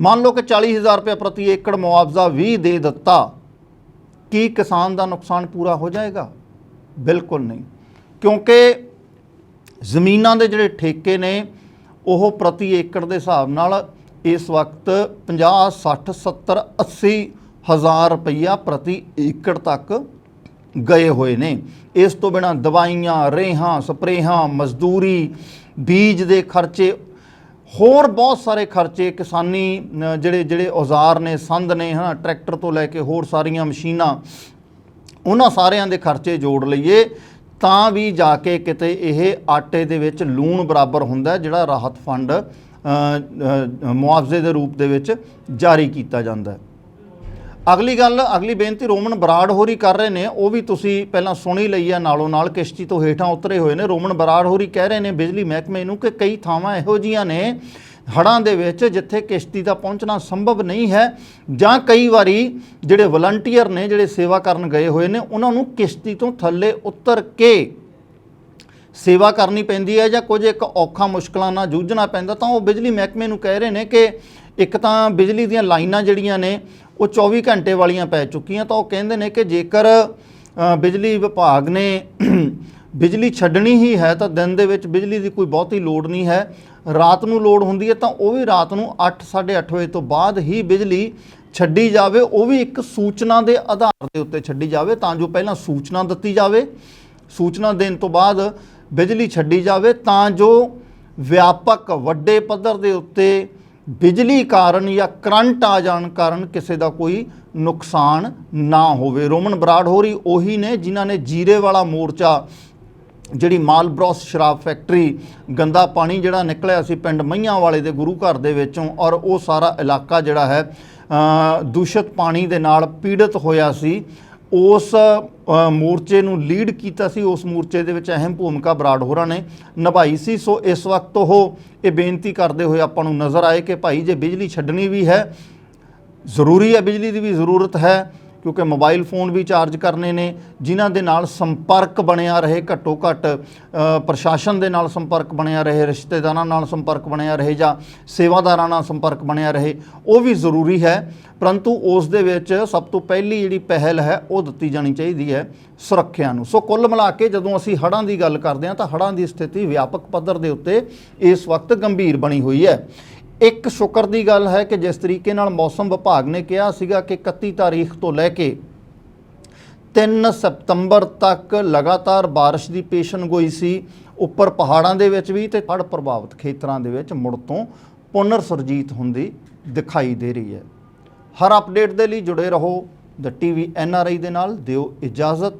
ਮੰਨ ਲਓ ਕਿ 40000 ਰੁਪਏ ਪ੍ਰਤੀ ਏਕੜ ਮੁਆਵਜ਼ਾ ਵੀ ਦੇ ਦਿੱਤਾ, ਕੀ ਕਿਸਾਨ ਦਾ ਨੁਕਸਾਨ ਪੂਰਾ ਹੋ ਜਾਏਗਾ? ਬਿਲਕੁਲ ਨਹੀਂ। ਕਿਉਂਕਿ ਜ਼ਮੀਨਾਂ ਦੇ ਜਿਹੜੇ ਠੇਕੇ ਨੇ, ਉਹ ਪ੍ਰਤੀ ਏਕੜ ਦੇ ਹਿਸਾਬ ਨਾਲ ਇਸ ਵਕਤ 50 60 70 80 ਹਜ਼ਾਰ ਰੁਪਈਆ ਪ੍ਰਤੀ ਏਕੜ ਤੱਕ ਗਏ ਹੋਏ ਨੇ। ਇਸ ਤੋਂ ਬਿਨਾ ਦਵਾਈਆਂ, ਰੇਹਾਂ, ਸਪਰੇਹਾਂ, ਮਜ਼ਦੂਰੀ ਬੀਜ ਦੇ ਖਰਚੇ, ਹੋਰ ਬਹੁਤ ਸਾਰੇ ਖਰਚੇ ਕਿਸਾਨੀ ਜਿਹੜੇ ਜਿਹੜੇ ਔਜ਼ਾਰ ਨੇ, ਸੰਦ ਨੇ, ਹਨਾ, ਟਰੈਕਟਰ ਤੋਂ ਲੈ ਕੇ ਹੋਰ ਸਾਰੀਆਂ ਮਸ਼ੀਨਾਂ, ਉਹਨਾਂ ਸਾਰਿਆਂ ਦੇ ਖਰਚੇ ਜੋੜ ਲਈਏ, ਤਾਂ ਵੀ ਜਾ ਕੇ ਕਿਤੇ ਇਹ ਆਟੇ ਦੇ ਵਿੱਚ ਲੂਣ ਬਰਾਬਰ ਹੁੰਦਾ ਜਿਹੜਾ ਰਾਹਤ ਫੰਡ ਮੁਆਵਜ਼ੇ ਦੇ ਰੂਪ ਦੇ ਵਿੱਚ ਜਾਰੀ ਕੀਤਾ ਜਾਂਦਾ ਹੈ। ਅਗਲੀ ਗੱਲ, ਅਗਲੀ ਬੇਨਤੀ, ਰੋਮਨ ਬਰਾੜ ਹੋਰੀ ਕਰ ਰਹੇ ਨੇ, ਉਹ ਵੀ ਤੁਸੀਂ ਪਹਿਲਾਂ ਸੁਣੀ ਲਈ ਆ ਨਾਲੋਂ ਨਾਲ ਕਿਸ਼ਤੀ ਤੋਂ ਹੇਠਾਂ ਉਤਰੇ ਹੋਏ ਨੇ। ਰੋਮਨ ਬਰਾੜ ਹੋਰੀ ਕਹਿ ਰਹੇ ਨੇ ਬਿਜਲੀ ਮਹਿਕਮੇ ਨੂੰ ਕਿ ਕਈ ਥਾਵਾਂ ਇਹੋ ਜੀਆਂ ਨੇ ਹੜ੍ਹਾਂ ਦੇ ਵਿੱਚ ਜਿੱਥੇ ਕਿਸ਼ਤੀ ਦਾ ਪਹੁੰਚਣਾ ਸੰਭਵ ਨਹੀਂ ਹੈ, ਜਾਂ ਕਈ ਵਾਰੀ ਜਿਹੜੇ ਵਲੰਟੀਅਰ ਨੇ, ਜਿਹੜੇ ਸੇਵਾ ਕਰਨ ਗਏ ਹੋਏ ਨੇ, ਉਹਨਾਂ ਨੂੰ ਕਿਸ਼ਤੀ ਤੋਂ ਥੱਲੇ ਉਤਰ ਕੇ ਸੇਵਾ ਕਰਨੀ ਪੈਂਦੀ ਹੈ, ਜਾਂ ਕੁਝ ਇੱਕ ਔਖਾ ਮੁਸ਼ਕਲਾਂ ਨਾਲ ਜੂਝਣਾ ਪੈਂਦਾ, ਤਾਂ ਉਹ ਬਿਜਲੀ ਮਹਿਕਮੇ ਨੂੰ ਕਹਿ ਰਹੇ ਨੇ ਕਿ ਇੱਕ ਤਾਂ ਬਿਜਲੀ ਦੀਆਂ ਲਾਈਨਾਂ ਜਿਹੜੀਆਂ ਨੇ, ਉਹ 24 ਘੰਟੇ ਵਾਲੀਆਂ ਪੈ ਚੁੱਕੀਆਂ, ਤਾਂ ਉਹ ਕਹਿੰਦੇ ਨੇ ਕਿ ਜੇਕਰ ਬਿਜਲੀ ਵਿਭਾਗ ਨੇ ਬਿਜਲੀ ਛੱਡਣੀ ਹੀ ਹੈ, ਤਾਂ ਦਿਨ ਦੇ ਵਿੱਚ ਬਿਜਲੀ ਦੀ ਕੋਈ ਬਹੁਤੀ ਲੋੜ ਨਹੀਂ ਹੈ। ਰਾਤ ਨੂੰ ਲੋੜ ਹੁੰਦੀ ਹੈ, ਤਾਂ ਉਹ ਵੀ ਰਾਤ ਨੂੰ 8 8:30 ਵਜੇ ਤੋਂ ਬਾਅਦ ਹੀ ਬਿਜਲੀ ਛੱਡੀ ਜਾਵੇ। ਉਹ ਵੀ ਇੱਕ ਸੂਚਨਾ ਦੇ ਆਧਾਰ ਦੇ ਉੱਤੇ ਛੱਡੀ ਜਾਵੇ, ਤਾਂ ਜੋ ਪਹਿਲਾਂ ਸੂਚਨਾ ਦਿੱਤੀ ਜਾਵੇ। ਸੂਚਨਾ ਦੇਣ ਤੋਂ ਬਾਅਦ ਬਿਜਲੀ ਛੱਡੀ ਜਾਵੇ, ਤਾਂ ਜੋ ਵਿਆਪਕ ਵੱਡੇ ਪੱਧਰ ਦੇ ਉੱਤੇ ਬਿਜਲੀ ਕਾਰਨ ਜਾਂ ਕਰੰਟ ਆ ਜਾਣ ਕਾਰਨ ਕਿਸੇ ਦਾ ਕੋਈ ਨੁਕਸਾਨ ਨਾ ਹੋਵੇ। ਰੋਮਨ ਬਰਾੜ ਹੋਰੀ ਉਹੀ ਨੇ ਜਿਨ੍ਹਾਂ ਨੇ ਜੀਰੇ ਵਾਲਾ ਮੋਰਚਾ, ਜਿਹੜੀ ਮਾਲਬਰੋਸ ਸ਼ਰਾਬ ਫੈਕਟਰੀ, ਗੰਦਾ ਪਾਣੀ ਜਿਹੜਾ ਨਿਕਲਿਆ ਸੀ ਪਿੰਡ ਮਈਆਂ ਵਾਲੇ ਦੇ ਗੁਰੂ ਘਰ ਦੇ ਵਿੱਚੋਂ ਔਰ ਉਹ ਸਾਰਾ ਇਲਾਕਾ ਜਿਹੜਾ ਹੈ ਦੂਸ਼ਿਤ ਪਾਣੀ ਦੇ ਨਾਲ ਪੀੜਤ ਹੋਇਆ ਸੀ। ਉਸ ਮੋਰਚੇ ਨੂੰ ਲੀਡ ਕੀਤਾ ਸੀ, ਉਸ ਮੋਰਚੇ ਦੇ ਵਿੱਚ ਅਹਿਮ ਭੂਮਿਕਾ ਬਰਾੜ ਹੋਰਾਂ ਨੇ ਨਿਭਾਈ ਸੀ। ਸੋ ਇਸ ਵਕਤ ਉਹ ਇਹ ਬੇਨਤੀ ਕਰਦੇ ਹੋਏ ਆਪਾਂ ਨੂੰ ਨਜ਼ਰ ਆਏ ਕਿ ਭਾਈ ਜੇ ਬਿਜਲੀ ਛੱਡਣੀ ਵੀ ਹੈ, ਜ਼ਰੂਰੀ ਹੈ, ਬਿਜਲੀ ਦੀ ਵੀ ਜ਼ਰੂਰਤ ਹੈ ਕਿਉਂਕਿ ਮੋਬਾਈਲ ਫੋਨ ਵੀ ਚਾਰਜ ਕਰਨੇ ਨੇ, ਜਿਨ੍ਹਾਂ ਦੇ ਨਾਲ ਸੰਪਰਕ ਬਣਿਆ ਰਹੇ ਘੱਟੋ ਘੱਟ ਪ੍ਰਸ਼ਾਸਨ ਦੇ ਨਾਲ ਸੰਪਰਕ ਬਣਿਆ ਰਹੇ, ਰਿਸ਼ਤੇਦਾਰਾਂ ਨਾਲ ਸੰਪਰਕ ਬਣਿਆ ਰਹੇ ਜਾਂ ਸੇਵਾਦਾਰਾਂ ਨਾਲ ਸੰਪਰਕ ਬਣਿਆ ਰਹੇ, ਉਹ ਵੀ ਜ਼ਰੂਰੀ ਹੈ। ਪਰੰਤੂ ਉਸ ਦੇ ਵਿੱਚ ਸਭ ਤੋਂ ਪਹਿਲੀ ਜਿਹੜੀ ਪਹਿਲ ਹੈ, ਉਹ ਦਿੱਤੀ ਜਾਣੀ ਚਾਹੀਦੀ ਹੈ ਸੁਰੱਖਿਆ ਨੂੰ। ਸੋ ਕੁੱਲ ਮਿਲਾ ਕੇ ਜਦੋਂ ਅਸੀਂ ਹੜ੍ਹਾਂ ਦੀ ਗੱਲ ਕਰਦੇ ਹਾਂ, ਤਾਂ ਹੜ੍ਹਾਂ ਦੀ ਸਥਿਤੀ ਵਿਆਪਕ ਪੱਧਰ ਦੇ ਉੱਤੇ ਇਸ ਵਕਤ ਗੰਭੀਰ ਬਣੀ ਹੋਈ ਹੈ। ਇੱਕ ਸ਼ੁਕਰ ਦੀ ਗੱਲ ਹੈ ਕਿ ਜਿਸ ਤਰੀਕੇ ਨਾਲ ਮੌਸਮ ਵਿਭਾਗ ਨੇ ਕਿਹਾ ਸੀਗਾ ਕਿ 31 ਤਾਰੀਖ ਤੋਂ ਲੈ ਕੇ 3 ਸਤੰਬਰ ਤੱਕ ਲਗਾਤਾਰ بارش ਦੀ ਪੇਸ਼ਨਗੋਈ ਸੀ ਉੱਪਰ ਪਹਾੜਾਂ ਦੇ ਵਿੱਚ ਵੀ ਤੇ ਹੜ੍ਹ ਪ੍ਰਭਾਵਿਤ ਖੇਤਰਾਂ ਦੇ ਵਿੱਚ ਮੁੜ ਤੋਂ ਪੁਨਰ ਸੁਰਜੀਤ ਹੁੰਦੀ ਦਿਖਾਈ ਦੇ ਰਹੀ ਹੈ ਹਰ ਅਪਡੇਟ ਦੇ ਲਈ ਜੁੜੇ ਰਹੋ ਦ ਟੀਵੀ ਐਨ ਆਰ ਆਈ ਦੇ ਨਾਲ ਦਿਓ ਇਜਾਜ਼ਤ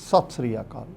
ਸਤਿ ਸ੍ਰੀ ਅਕਾਲ